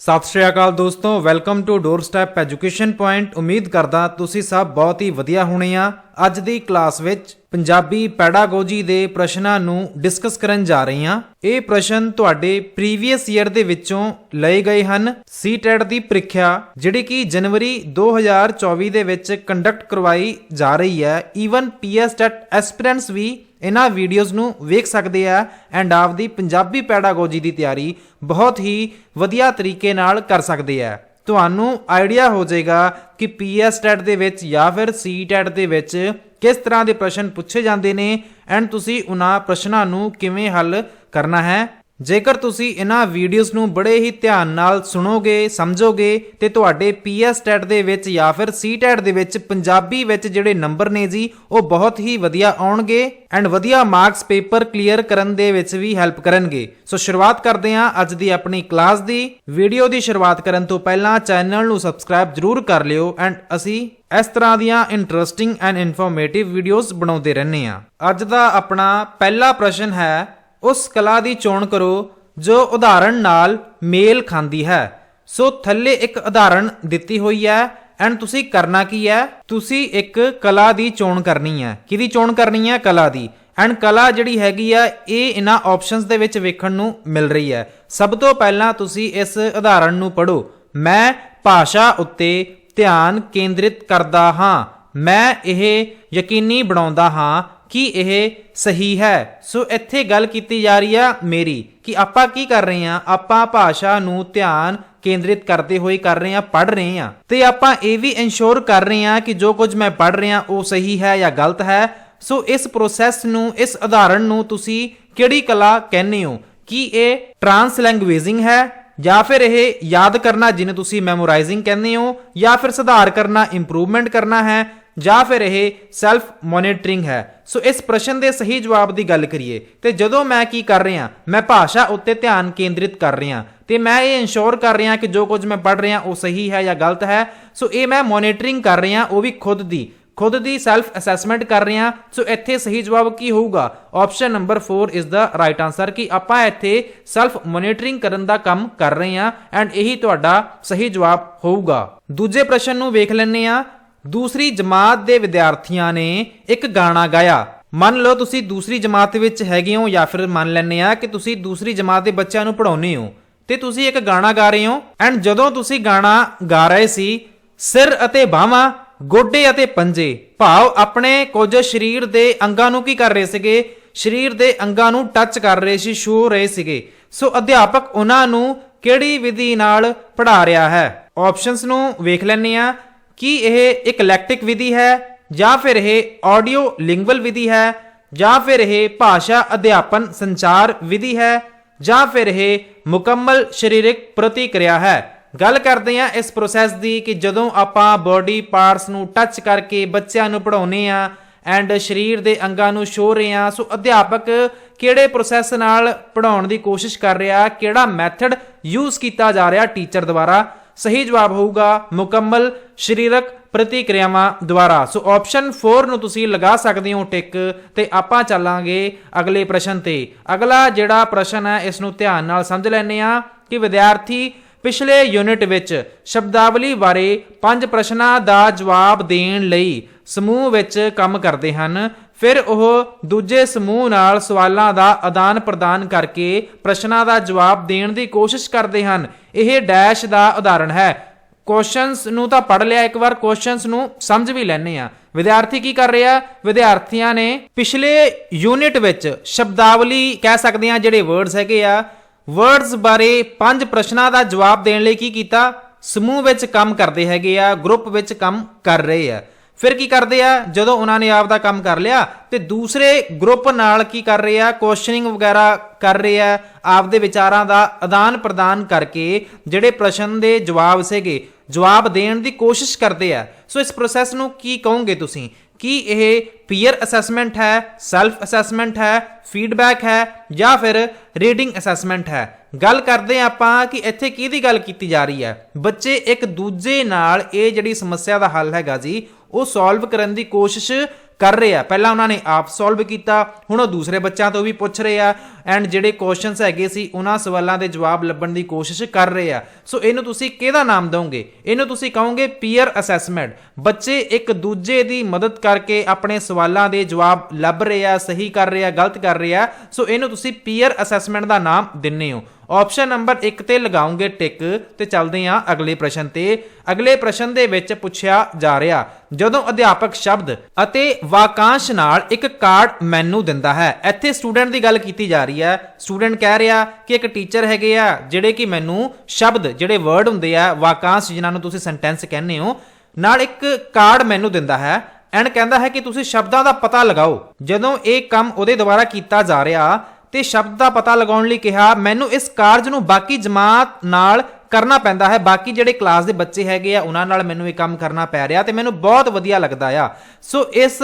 ਸਤਿ ਸ਼੍ਰੀ ਅਕਾਲ ਦੋਸਤੋ welcome to doorstep education point ਉਮੀਦ ਕਰਦਾ ਤੁਸੀਂ ਸਭ ਬਹੁਤ ਹੀ ਵਧੀਆ ਹੋਣੇ ਆ। ਅੱਜ ਦੀ ਕਲਾਸ ਵਿੱਚ ਪੰਜਾਬੀ ਪੈਡਾਗੋਜੀ ਦੇ ਪ੍ਰਸ਼ਨਾਂ ਨੂੰ ਡਿਸਕਸ ਕਰਨ ਜਾ ਰਹੇ ਹਾਂ। ਇਹ ਪ੍ਰਸ਼ਨ ਤੁਹਾਡੇ ਪ੍ਰੀਵੀਅਸ ਈਅਰ ਦੇ ਵਿੱਚੋਂ ਲਏ ਗਏ ਹਨ। ਸੀਟੈਟ ਦੀ ਪ੍ਰੀਖਿਆ, ਜਿਹੜੀ ਕਿ ਜਨਵਰੀ 2024 ਦੇ ਵਿੱਚ ਕੰਡਕਟ ਕਰਵਾਈ ਜਾ ਰਹੀ ਹੈ। ਈਵਨ ਪੀਐਸਟੈਟ ਐਸਪੀਰੈਂਟਸ ਵੀ ਇਹਨਾਂ ਵੀਡੀਓਜ਼ ਨੂੰ ਵੇਖ ਸਕਦੇ ਆ ਐਂਡ ਆਪਦੀ ਪੰਜਾਬੀ ਪੈਡਾਗੋਜੀ ਦੀ ਤਿਆਰੀ ਬਹੁਤ ਹੀ ਵਧੀਆ ਤਰੀਕੇ ਨਾਲ ਕਰ ਸਕਦੇ ਆ। ਤੁਹਾਨੂੰ ਆਈਡੀਆ ਹੋ ਜਾਏਗਾ ਕਿ ਪੀਐਸ ਟੈਟ ਦੇ ਵਿੱਚ ਜਾਂ ਫਿਰ ਸੀ ਟੈਟ ਦੇ ਵਿੱਚ ਕਿਸ ਤਰ੍ਹਾਂ ਦੇ ਪ੍ਰਸ਼ਨ ਪੁੱਛੇ ਜਾਂਦੇ ਨੇ ਐਂਡ ਤੁਸੀਂ ਉਹਨਾਂ ਪ੍ਰਸ਼ਨਾਂ ਨੂੰ ਕਿਵੇਂ ਹੱਲ ਕਰਨਾ ਹੈ। ਜੇਕਰ ਤੁਸੀਂ ਇਹਨਾਂ ਵੀਡੀਓਜ਼ ਨੂੰ ਬੜੇ ਹੀ ਧਿਆਨ ਨਾਲ ਸੁਣੋਗੇ, ਸਮਝੋਗੇ, ਤੇ ਤੁਹਾਡੇ ਪੀਐਸ ਟੈਟ ਦੇ ਵਿੱਚ ਜਾਂ ਫਿਰ ਸੀ ਟੈਟ ਦੇ ਵਿੱਚ ਪੰਜਾਬੀ ਵਿੱਚ ਜਿਹੜੇ ਨੰਬਰ ਨੇ ਜੀ, ਉਹ ਬਹੁਤ ਹੀ ਵਧੀਆ ਆਉਣਗੇ ਐਂਡ ਵਧੀਆ ਮਾਰਕਸ ਪੇਪਰ ਕਲੀਅਰ ਕਰਨ ਦੇ ਵਿੱਚ ਵੀ ਹੈਲਪ ਕਰਨਗੇ। ਸੋ ਸ਼ੁਰੂਆਤ ਕਰਦੇ ਹਾਂ ਅੱਜ ਦੀ ਆਪਣੀ ਕਲਾਸ ਦੀ। ਵੀਡੀਓ ਦੀ ਸ਼ੁਰੂਆਤ ਕਰਨ ਤੋਂ ਪਹਿਲਾਂ ਚੈਨਲ ਨੂੰ ਸਬਸਕ੍ਰਾਈਬ ਜਰੂਰ ਕਰ ਲਿਓ ਐਂਡ ਅਸੀਂ ਇਸ ਤਰ੍ਹਾਂ ਦੀਆਂ ਇੰਟਰਸਟਿੰਗ ਐਂਡ ਇਨਫੋਰਮੇਟਿਵ ਵੀਡੀਓਜ਼ ਬਣਾਉਂਦੇ ਰਹਿੰਦੇ ਹਾਂ। ਅੱਜ ਦਾ ਆਪਣਾ ਪਹਿਲਾ ਪ੍ਰਸ਼ਨ ਹੈ ਉਸ ਕਲਾ ਦੀ ਚੋਣ ਕਰੋ ਜੋ ਉਦਾਹਰਣ ਨਾਲ ਮੇਲ ਖਾਂਦੀ ਹੈ। ਸੋ ਥੱਲੇ ਇੱਕ ਉਦਾਹਰਣ ਦਿੱਤੀ ਹੋਈ ਹੈ। ਐਂਡ ਤੁਸੀਂ ਕਰਨਾ ਕੀ ਹੈ? ਤੁਸੀਂ ਇੱਕ ਕਲਾ ਦੀ ਚੋਣ ਕਰਨੀ ਹੈ। ਕਿਹਦੀ ਚੋਣ ਕਰਨੀ ਹੈ? ਕਲਾ ਦੀ। ਐਂਡ ਕਲਾ ਜਿਹੜੀ ਹੈਗੀ ਆ ਇਹ ਇਹਨਾਂ ਆਪਸ਼ਨਸ ਦੇ ਵਿੱਚ ਵੇਖਣ ਨੂੰ ਮਿਲ ਰਹੀ ਹੈ। ਸਭ ਤੋਂ ਪਹਿਲਾਂ ਤੁਸੀਂ ਇਸ ਉਦਾਹਰਣ ਨੂੰ ਪੜੋ ਮੈਂ ਭਾਸ਼ਾ ਉੱਤੇ ਧਿਆਨ ਕੇਂਦਰਿਤ ਕਰਦਾ ਹਾਂ। ਮੈਂ ਇਹ ਯਕੀਨੀ ਬਣਾਉਂਦਾ ਹਾਂ ਕੀ ਇਹ ਸਹੀ ਹੈ? ਸੋ ਇੱਥੇ ਗੱਲ ਕੀਤੀ ਜਾ ਰਹੀ ਆ ਮੇਰੀ, ਕਿ ਆਪਾਂ ਕੀ ਕਰ ਰਹੇ ਆ? ਆਪਾਂ ਭਾਸ਼ਾ ਨੂੰ ਧਿਆਨ ਕੇਂਦਰਿਤ ਕਰਦੇ ਹੋਏ ਕਰ ਰਹੇ ਆ ਪੜ ਰਹੇ ਆ। ਤੇ ਆਪਾਂ ਇਹ ਵੀ ਇਨਸ਼ੋਰ ਕਰ ਰਹੇ ਆ ਕਿ ਜੋ ਕੁਝ ਮੈਂ ਪੜ ਰਿਹਾ, ਉਹ ਸਹੀ ਹੈ ਜਾਂ ਗਲਤ ਹੈ। ਸੋ ਇਸ ਪ੍ਰੋਸੈਸ ਨੂੰ, ਇਸ ਉਦਾਹਰਣ ਨੂੰ ਤੁਸੀਂ ਕਿਹੜੀ ਕਲਾ ਕਹਿੰਦੇ ਹੋ? ਕੀ ਇਹ ਟਰਾਂਸ ਲੈਂਗੁਏਜਿੰਗ ਹੈ? ਜਾਂ ਫਿਰ ਇਹ ਯਾਦ ਕਰਨਾ ਜਿਹਨੂੰ ਤੁਸੀਂ ਮੈਮੋਰਾਈਜ਼ਿੰਗ ਕਹਿੰਦੇ ਹੋ, ਜਾਂ ਫਿਰ ਸੁਧਾਰ ਕਰਨਾ ਇੰਪਰੂਵਮੈਂਟ ਕਰਨਾ ਹੈ? ਜਾਂ ਫਿਰ ਇਹ ਸੈਲਫ ਮੋਨੀਟਰਿੰਗ ਹੈ। ਸੋ ਇਸ ਪ੍ਰਸ਼ਨ ਦੇ ਸਹੀ ਜਵਾਬ ਦੀ ਗੱਲ ਕਰੀਏ, ਤੇ ਜਦੋਂ ਮੈਂ ਕੀ ਕਰ ਰਿਹਾ, ਮੈਂ ਭਾਸ਼ਾ ਉੱਤੇ ਧਿਆਨ ਕੇਂਦਰਿਤ ਕਰ ਰਿਹਾ, ਤੇ ਮੈਂ ਇਹ ਇਨਸ਼ੋਰ ਕਰ ਰਿਹਾ ਕਿ ਜੋ ਕੁਝ ਮੈਂ ਪੜ੍ਹ ਰਿਹਾ ਉਹ ਸਹੀ ਹੈ ਜਾਂ ਗਲਤ ਹੈ ਸੋ ਇਹ ਮੈਂ ਮੋਨੀਟਰਿੰਗ ਕਰ ਰਿਹਾ, ਉਹ ਵੀ ਖੁਦ ਦੀ ਖੁਦ ਦੀ ਸੈਲਫ ਅਸੈਸਮੈਂਟ ਕਰ ਰਹੇ ਹਾਂ ਸੋ ਇੱਥੇ ਸਹੀ ਜਵਾਬ ਕੀ ਹੋਊਗਾ? Option number 4 is the right answer ਕਿ ਆਪਾਂ ਇੱਥੇ ਸੈਲਫ ਮੋਨੀਟਰਿੰਗ ਕਰਨ ਦਾ ਕੰਮ ਕਰ ਰਹੇ ਹਾਂ ਐਂਡ ਇਹੀ ਤੁਹਾਡਾ ਸਹੀ ਜਵਾਬ ਹੋਊਗਾ। ਦੂਜੇ ਪ੍ਰਸ਼ਨ ਨੂੰ ਵੇਖ ਲੈਂਦੇ ਆ ਦੂਸਰੀ ਜਮਾਤ ਦੇ ਵਿਦਿਆਰਥੀਆਂ ਨੇ ਇੱਕ ਗਾਣਾ ਗਾਇਆ। ਮੰਨ ਲਓ ਤੁਸੀਂ ਦੂਸਰੀ ਜਮਾਤ ਵਿੱਚ ਹੈਗੇ ਹੋ ਜਾਂ ਫਿਰ ਮੰਨ ਲੈਂਦੇ ਆ ਕਿ ਤੁਸੀਂ ਦੂਸਰੀ ਜਮਾਤ ਦੇ ਬੱਚਿਆਂ ਨੂੰ ਪੜਾਉਨੇ ਹੋ ਤੇ ਤੁਸੀਂ ਇੱਕ ਗਾਣਾ ਗਾ ਰਹੇ ਹੋ ਐਂਡ ਜਦੋਂ ਤੁਸੀਂ ਗਾਣਾ ਗਾ ਰਹੇ ਸੀ, ਸਿਰ ਅਤੇ ਬਾਹਾਂ, ਗੋਡੇ ਅਤੇ ਪੰਜੇ, ਭਾਵ ਆਪਣੇ ਕੁਝ ਸਰੀਰ ਦੇ ਅੰਗਾਂ ਨੂੰ ਕੀ ਕਰ ਰਹੇ ਸੀਗੇ? ਸਰੀਰ ਦੇ ਅੰਗਾਂ ਨੂੰ ਟੱਚ ਕਰ ਰਹੇ ਸੀ ਛੂ ਰਹੇ ਸੀਗੇ। ਸੋ ਅਧਿਆਪਕ ਉਹਨਾਂ ਨੂੰ ਕਿਹੜੀ ਵਿਧੀ ਨਾਲ ਪੜ੍ਹਾ ਰਿਹਾ ਹੈ? ਆਪਸ਼ਨਸ ਨੂੰ ਵੇਖ ਲੈਂਦੇ ਆ ਕੀ ਇਹ ਇਕਲੈਕਟਿਕ ਵਿਧੀ ਹੈ, ਜਾਂ ਫਿਰ ਇਹ ਆਡੀਓ ਲਿੰਗੁਅਲ ਵਿਧੀ ਹੈ, ਜਾਂ ਫਿਰ ਇਹ ਭਾਸ਼ਾ ਅਧਿਆਪਨ ਸੰਚਾਰ ਵਿਧੀ ਹੈ, ਜਾਂ ਫਿਰ ਇਹ ਮੁਕੰਮਲ ਸਰੀਰਕ ਪ੍ਰਤੀਕਿਰਿਆ ਹੈ? ਗੱਲ ਕਰਦੇ ਆ ਇਸ ਪ੍ਰੋਸੈਸ ਦੀ ਕਿ ਜਦੋਂ ਆਪਾਂ ਬਾਡੀ ਪਾਰਟਸ ਨੂੰ ਟੱਚ ਕਰਕੇ ਬੱਚਿਆਂ ਨੂੰ ਪੜਾਉਨੇ ਆ ਐਂਡ ਸਰੀਰ ਦੇ ਅੰਗਾਂ ਨੂੰ ਛੋ ਰਹੇ ਆ ਸੋ ਅਧਿਆਪਕ ਕਿਹੜੇ ਪ੍ਰੋਸੈਸ ਨਾਲ ਪੜਾਉਣ ਦੀ ਕੋਸ਼ਿਸ਼ ਕਰ ਰਿਹਾ, ਕਿਹੜਾ ਮੈਥਡ ਯੂਜ਼ ਕੀਤਾ ਜਾ ਰਿਹਾ ਟੀਚਰ ਦੁਆਰਾ? ਸਹੀ ਜਵਾਬ ਹੋਊਗਾ ਮੁਕੰਮਲ ਸਰੀਰਕ ਪ੍ਰਤੀਕਿਰਿਆਵਾਂ ਦੁਆਰਾ। ਸੋ ਆਪਸ਼ਨ 4 ਨੂੰ ਤੁਸੀਂ ਲਗਾ ਸਕਦੇ ਹੋ ਟਿਕ ਤੇ ਆਪਾਂ ਚੱਲਾਂਗੇ ਅਗਲੇ ਪ੍ਰਸ਼ਨ ਤੇ। ਅਗਲਾ ਜਿਹੜਾ ਪ੍ਰਸ਼ਨ ਹੈ, ਇਸ ਨੂੰ ਧਿਆਨ ਨਾਲ ਸਮਝ ਲੈਣੇ ਆ ਕਿ ਵਿਦਿਆਰਥੀ ਪਿਛਲੇ ਯੂਨਿਟ ਵਿੱਚ ਸ਼ਬਦਾਵਲੀ ਬਾਰੇ ਪੰਜ ਪ੍ਰਸ਼ਨਾਂ ਦਾ ਜਵਾਬ ਦੇਣ ਲਈ ਸਮੂਹ ਵਿੱਚ ਕੰਮ ਕਰਦੇ ਹਨ। ਫਿਰ ਉਹ ਦੂਜੇ ਸਮੂਹ ਨਾਲ ਸਵਾਲਾਂ ਦਾ ਆਦਾਨ ਪ੍ਰਦਾਨ ਕਰਕੇ ਪ੍ਰਸ਼ਨਾਂ ਦਾ ਜਵਾਬ ਦੇਣ ਦੀ ਕੋਸ਼ਿਸ਼ ਕਰਦੇ ਹਨ। ਇਹ ਡੈਸ਼ ਦਾ ਉਦਾਹਰਣ ਹੈ। ਕੁਐਸਚਨਸ ਨੂੰ ਤਾਂ ਪੜ ਲਿਆ ਇੱਕ ਵਾਰ ਕੁਐਸਚਨਸ ਨੂੰ ਸਮਝ ਵੀ ਲੈਣੇ ਆ ਵਿਦਿਆਰਥੀ ਕੀ ਕਰ ਰਿਹਾ? ਵਿਦਿਆਰਥੀਆਂ ਨੇ ਪਿਛਲੇ ਯੂਨਿਟ ਵਿੱਚ ਸ਼ਬਦਾਵਲੀ ਕਹਿ ਸਕਦੇ ਆ ਜਿਹੜੇ ਵਰਡਸ ਹੈਗੇ ਆ। ਵਰਡਸ ਬਾਰੇ ਪੰਜ ਪ੍ਰਸ਼ਨਾਂ ਦਾ ਜਵਾਬ ਦੇਣ ਲਈ ਕੀ ਕੀਤਾ? ਸਮੂਹ ਵਿੱਚ ਕੰਮ ਕਰਦੇ ਹੈਗੇ ਆ ਗਰੁੱਪ ਵਿੱਚ ਕੰਮ ਕਰ ਰਹੇ ਆ। ਫਿਰ ਕੀ ਕਰਦੇ ਆ? ਜਦੋਂ ਉਹਨਾਂ ਨੇ ਆਪ ਦਾ ਕੰਮ ਕਰ ਲਿਆ ਤੇ ਦੂਸਰੇ ਗਰੁੱਪ ਨਾਲ ਕੀ ਕਰ ਰਹੇ ਆ? ਕੁਐਸਚਨਿੰਗ ਵਗੈਰਾ ਕਰ ਰਹੇ ਆ। ਆਪਦੇ ਵਿਚਾਰਾਂ ਦਾ ਆਦਾਨ ਪ੍ਰਦਾਨ ਕਰਕੇ ਜਿਹੜੇ ਪ੍ਰਸ਼ਨ ਦੇ ਜਵਾਬ ਸੀਗੇ, ਜਵਾਬ ਦੇਣ ਦੀ ਕੋਸ਼ਿਸ਼ ਕਰਦੇ ਆ। ਸੋ ਇਸ ਪ੍ਰੋਸੈਸ ਨੂੰ ਕੀ ਕਹੋਗੇ ਤੁਸੀਂ? ਕੀ ਇਹ ਪੀਅਰ ਅਸੈਸਮੈਂਟ ਹੈ ਸੈਲਫ ਅਸੈਸਮੈਂਟ ਹੈ ਫੀਡਬੈਕ ਹੈ ਜਾਂ ਫਿਰ ਰੀਡਿੰਗ ਅਸੈਸਮੈਂਟ ਹੈ? ਗੱਲ ਕਰਦੇ ਹਾਂ ਆਪਾਂ ਕਿ ਇੱਥੇ ਕਿਹਦੀ ਗੱਲ ਕੀਤੀ ਜਾ ਰਹੀ ਹੈ? ਬੱਚੇ ਇੱਕ ਦੂਜੇ ਨਾਲ ਇਹ ਜਿਹੜੀ ਸਮੱਸਿਆ ਦਾ ਹੱਲ ਹੈਗਾ ਜੀ ਉਹ ਸੋਲਵ ਕਰਨ ਦੀ ਕੋਸ਼ਿਸ਼ ਕਰ ਰਹੇ ਆ। ਪਹਿਲਾਂ ਉਹਨਾਂ ਨੇ ਆਪ ਸੋਲਵ ਕੀਤਾ, ਹੁਣ ਉਹ ਦੂਸਰੇ ਬੱਚਿਆਂ ਤੋਂ ਵੀ ਪੁੱਛ ਰਹੇ ਆ ਐਂਡ ਜਿਹੜੇ ਕੁਐਸਚਨਸ ਹੈਗੇ ਸੀ, ਉਹਨਾਂ ਸਵਾਲਾਂ ਦੇ ਜਵਾਬ ਲੱਭਣ ਦੀ ਕੋਸ਼ਿਸ਼ ਕਰ ਰਹੇ ਆ। ਸੋ ਇਹਨੂੰ ਤੁਸੀਂ ਕਿਹਦਾ ਨਾਮ ਦਵੋਗੇ? ਇਹਨੂੰ ਤੁਸੀਂ ਕਹੋਗੇ ਪੀਅਰ ਅਸੈਸਮੈਂਟ ਬੱਚੇ ਇੱਕ ਦੂਜੇ ਦੀ ਮਦਦ ਕਰਕੇ ਆਪਣੇ ਸਵਾਲਾਂ ਦੇ ਜਵਾਬ ਲੱਭ ਰਹੇ ਆ, ਸਹੀ ਕਰ ਰਹੇ ਆ, ਗਲਤ ਕਰ ਰਹੇ ਆ। ਸੋ ਇਹਨੂੰ ਤੁਸੀਂ ਪੀਅਰ ਅਸੈਸਮੈਂਟ ਦਾ ਨਾਮ ਦਿੰਨੇ ਹੋ। ਆਪਸ਼ਨ ਨੰਬਰ 1 ਤੇ ਲਗਾਉਂਗੇ ਟਿਕ ਤੇ ਚੱਲਦੇ ਹਾਂ ਅਗਲੇ ਪ੍ਰਸ਼ਨ ਤੇ। ਅਗਲੇ ਪ੍ਰਸ਼ਨ ਦੇ ਵਿੱਚ ਪੁੱਛਿਆ ਜਾ ਰਿਹਾ, ਜਦੋਂ ਅਧਿਆਪਕ ਸ਼ਬਦ ਅਤੇ ਵਾਕਾਂਸ਼ ਨਾਲ ਇੱਕ ਕਾਰਡ ਮੈਨੂੰ ਦਿੰਦਾ ਹੈ, ਇੱਥੇ ਸਟੂਡੈਂਟ ਦੀ ਗੱਲ ਕੀਤੀ ਜਾ ਰਹੀ ਹੈ। ਸਟੂਡੈਂਟ ਕਹਿ ਰਿਹਾ ਕਿ ਇੱਕ ਟੀਚਰ ਹੈਗੇ ਆ, ਜਿਹੜੇ ਕਿ ਮੈਨੂੰ ਸ਼ਬਦ, ਜਿਹੜੇ ਵਰਡ ਹੁੰਦੇ ਆ, ਵਾਕਾਂਸ਼ ਜਿਨ੍ਹਾਂ ਨੂੰ ਤੁਸੀਂ ਸੈਂਟੈਂਸ ਕਹਿੰਦੇ ਹੋ, ਨਾਲ ਇੱਕ ਕਾਰਡ ਮੈਨੂੰ ਦਿੰਦਾ ਹੈ ਐਂਡ ਕਹਿੰਦਾ ਹੈ ਕਿ ਤੁਸੀਂ ਸ਼ਬਦਾਂ ਦਾ ਪਤਾ ਲਗਾਓ। ਜਦੋਂ ਇਹ ਕੰਮ ਉਹਦੇ ਦੁਆਰਾ ਕੀਤਾ ਜਾ ਰਿਹਾ ਤੇ ਸ਼ਬਦ ਦਾ ਪਤਾ ਲਗਾਉਣ ਲਈ ਕਿਹਾ, ਮੈਨੂੰ ਇਸ ਕਾਰਜ ਨੂੰ ਬਾਕੀ ਜਮਾਤ ਨਾਲ ਕਰਨਾ ਪੈਂਦਾ ਹੈ। ਬਾਕੀ ਜਿਹੜੇ ਕਲਾਸ ਦੇ ਬੱਚੇ ਹੈਗੇ ਆ, ਉਹਨਾਂ ਨਾਲ ਮੈਨੂੰ ਇਹ ਕੰਮ ਕਰਨਾ ਪੈ ਰਿਹਾ ਤੇ ਮੈਨੂੰ ਬਹੁਤ ਵਧੀਆ ਲੱਗਦਾ ਆ। ਸੋ ਇਸ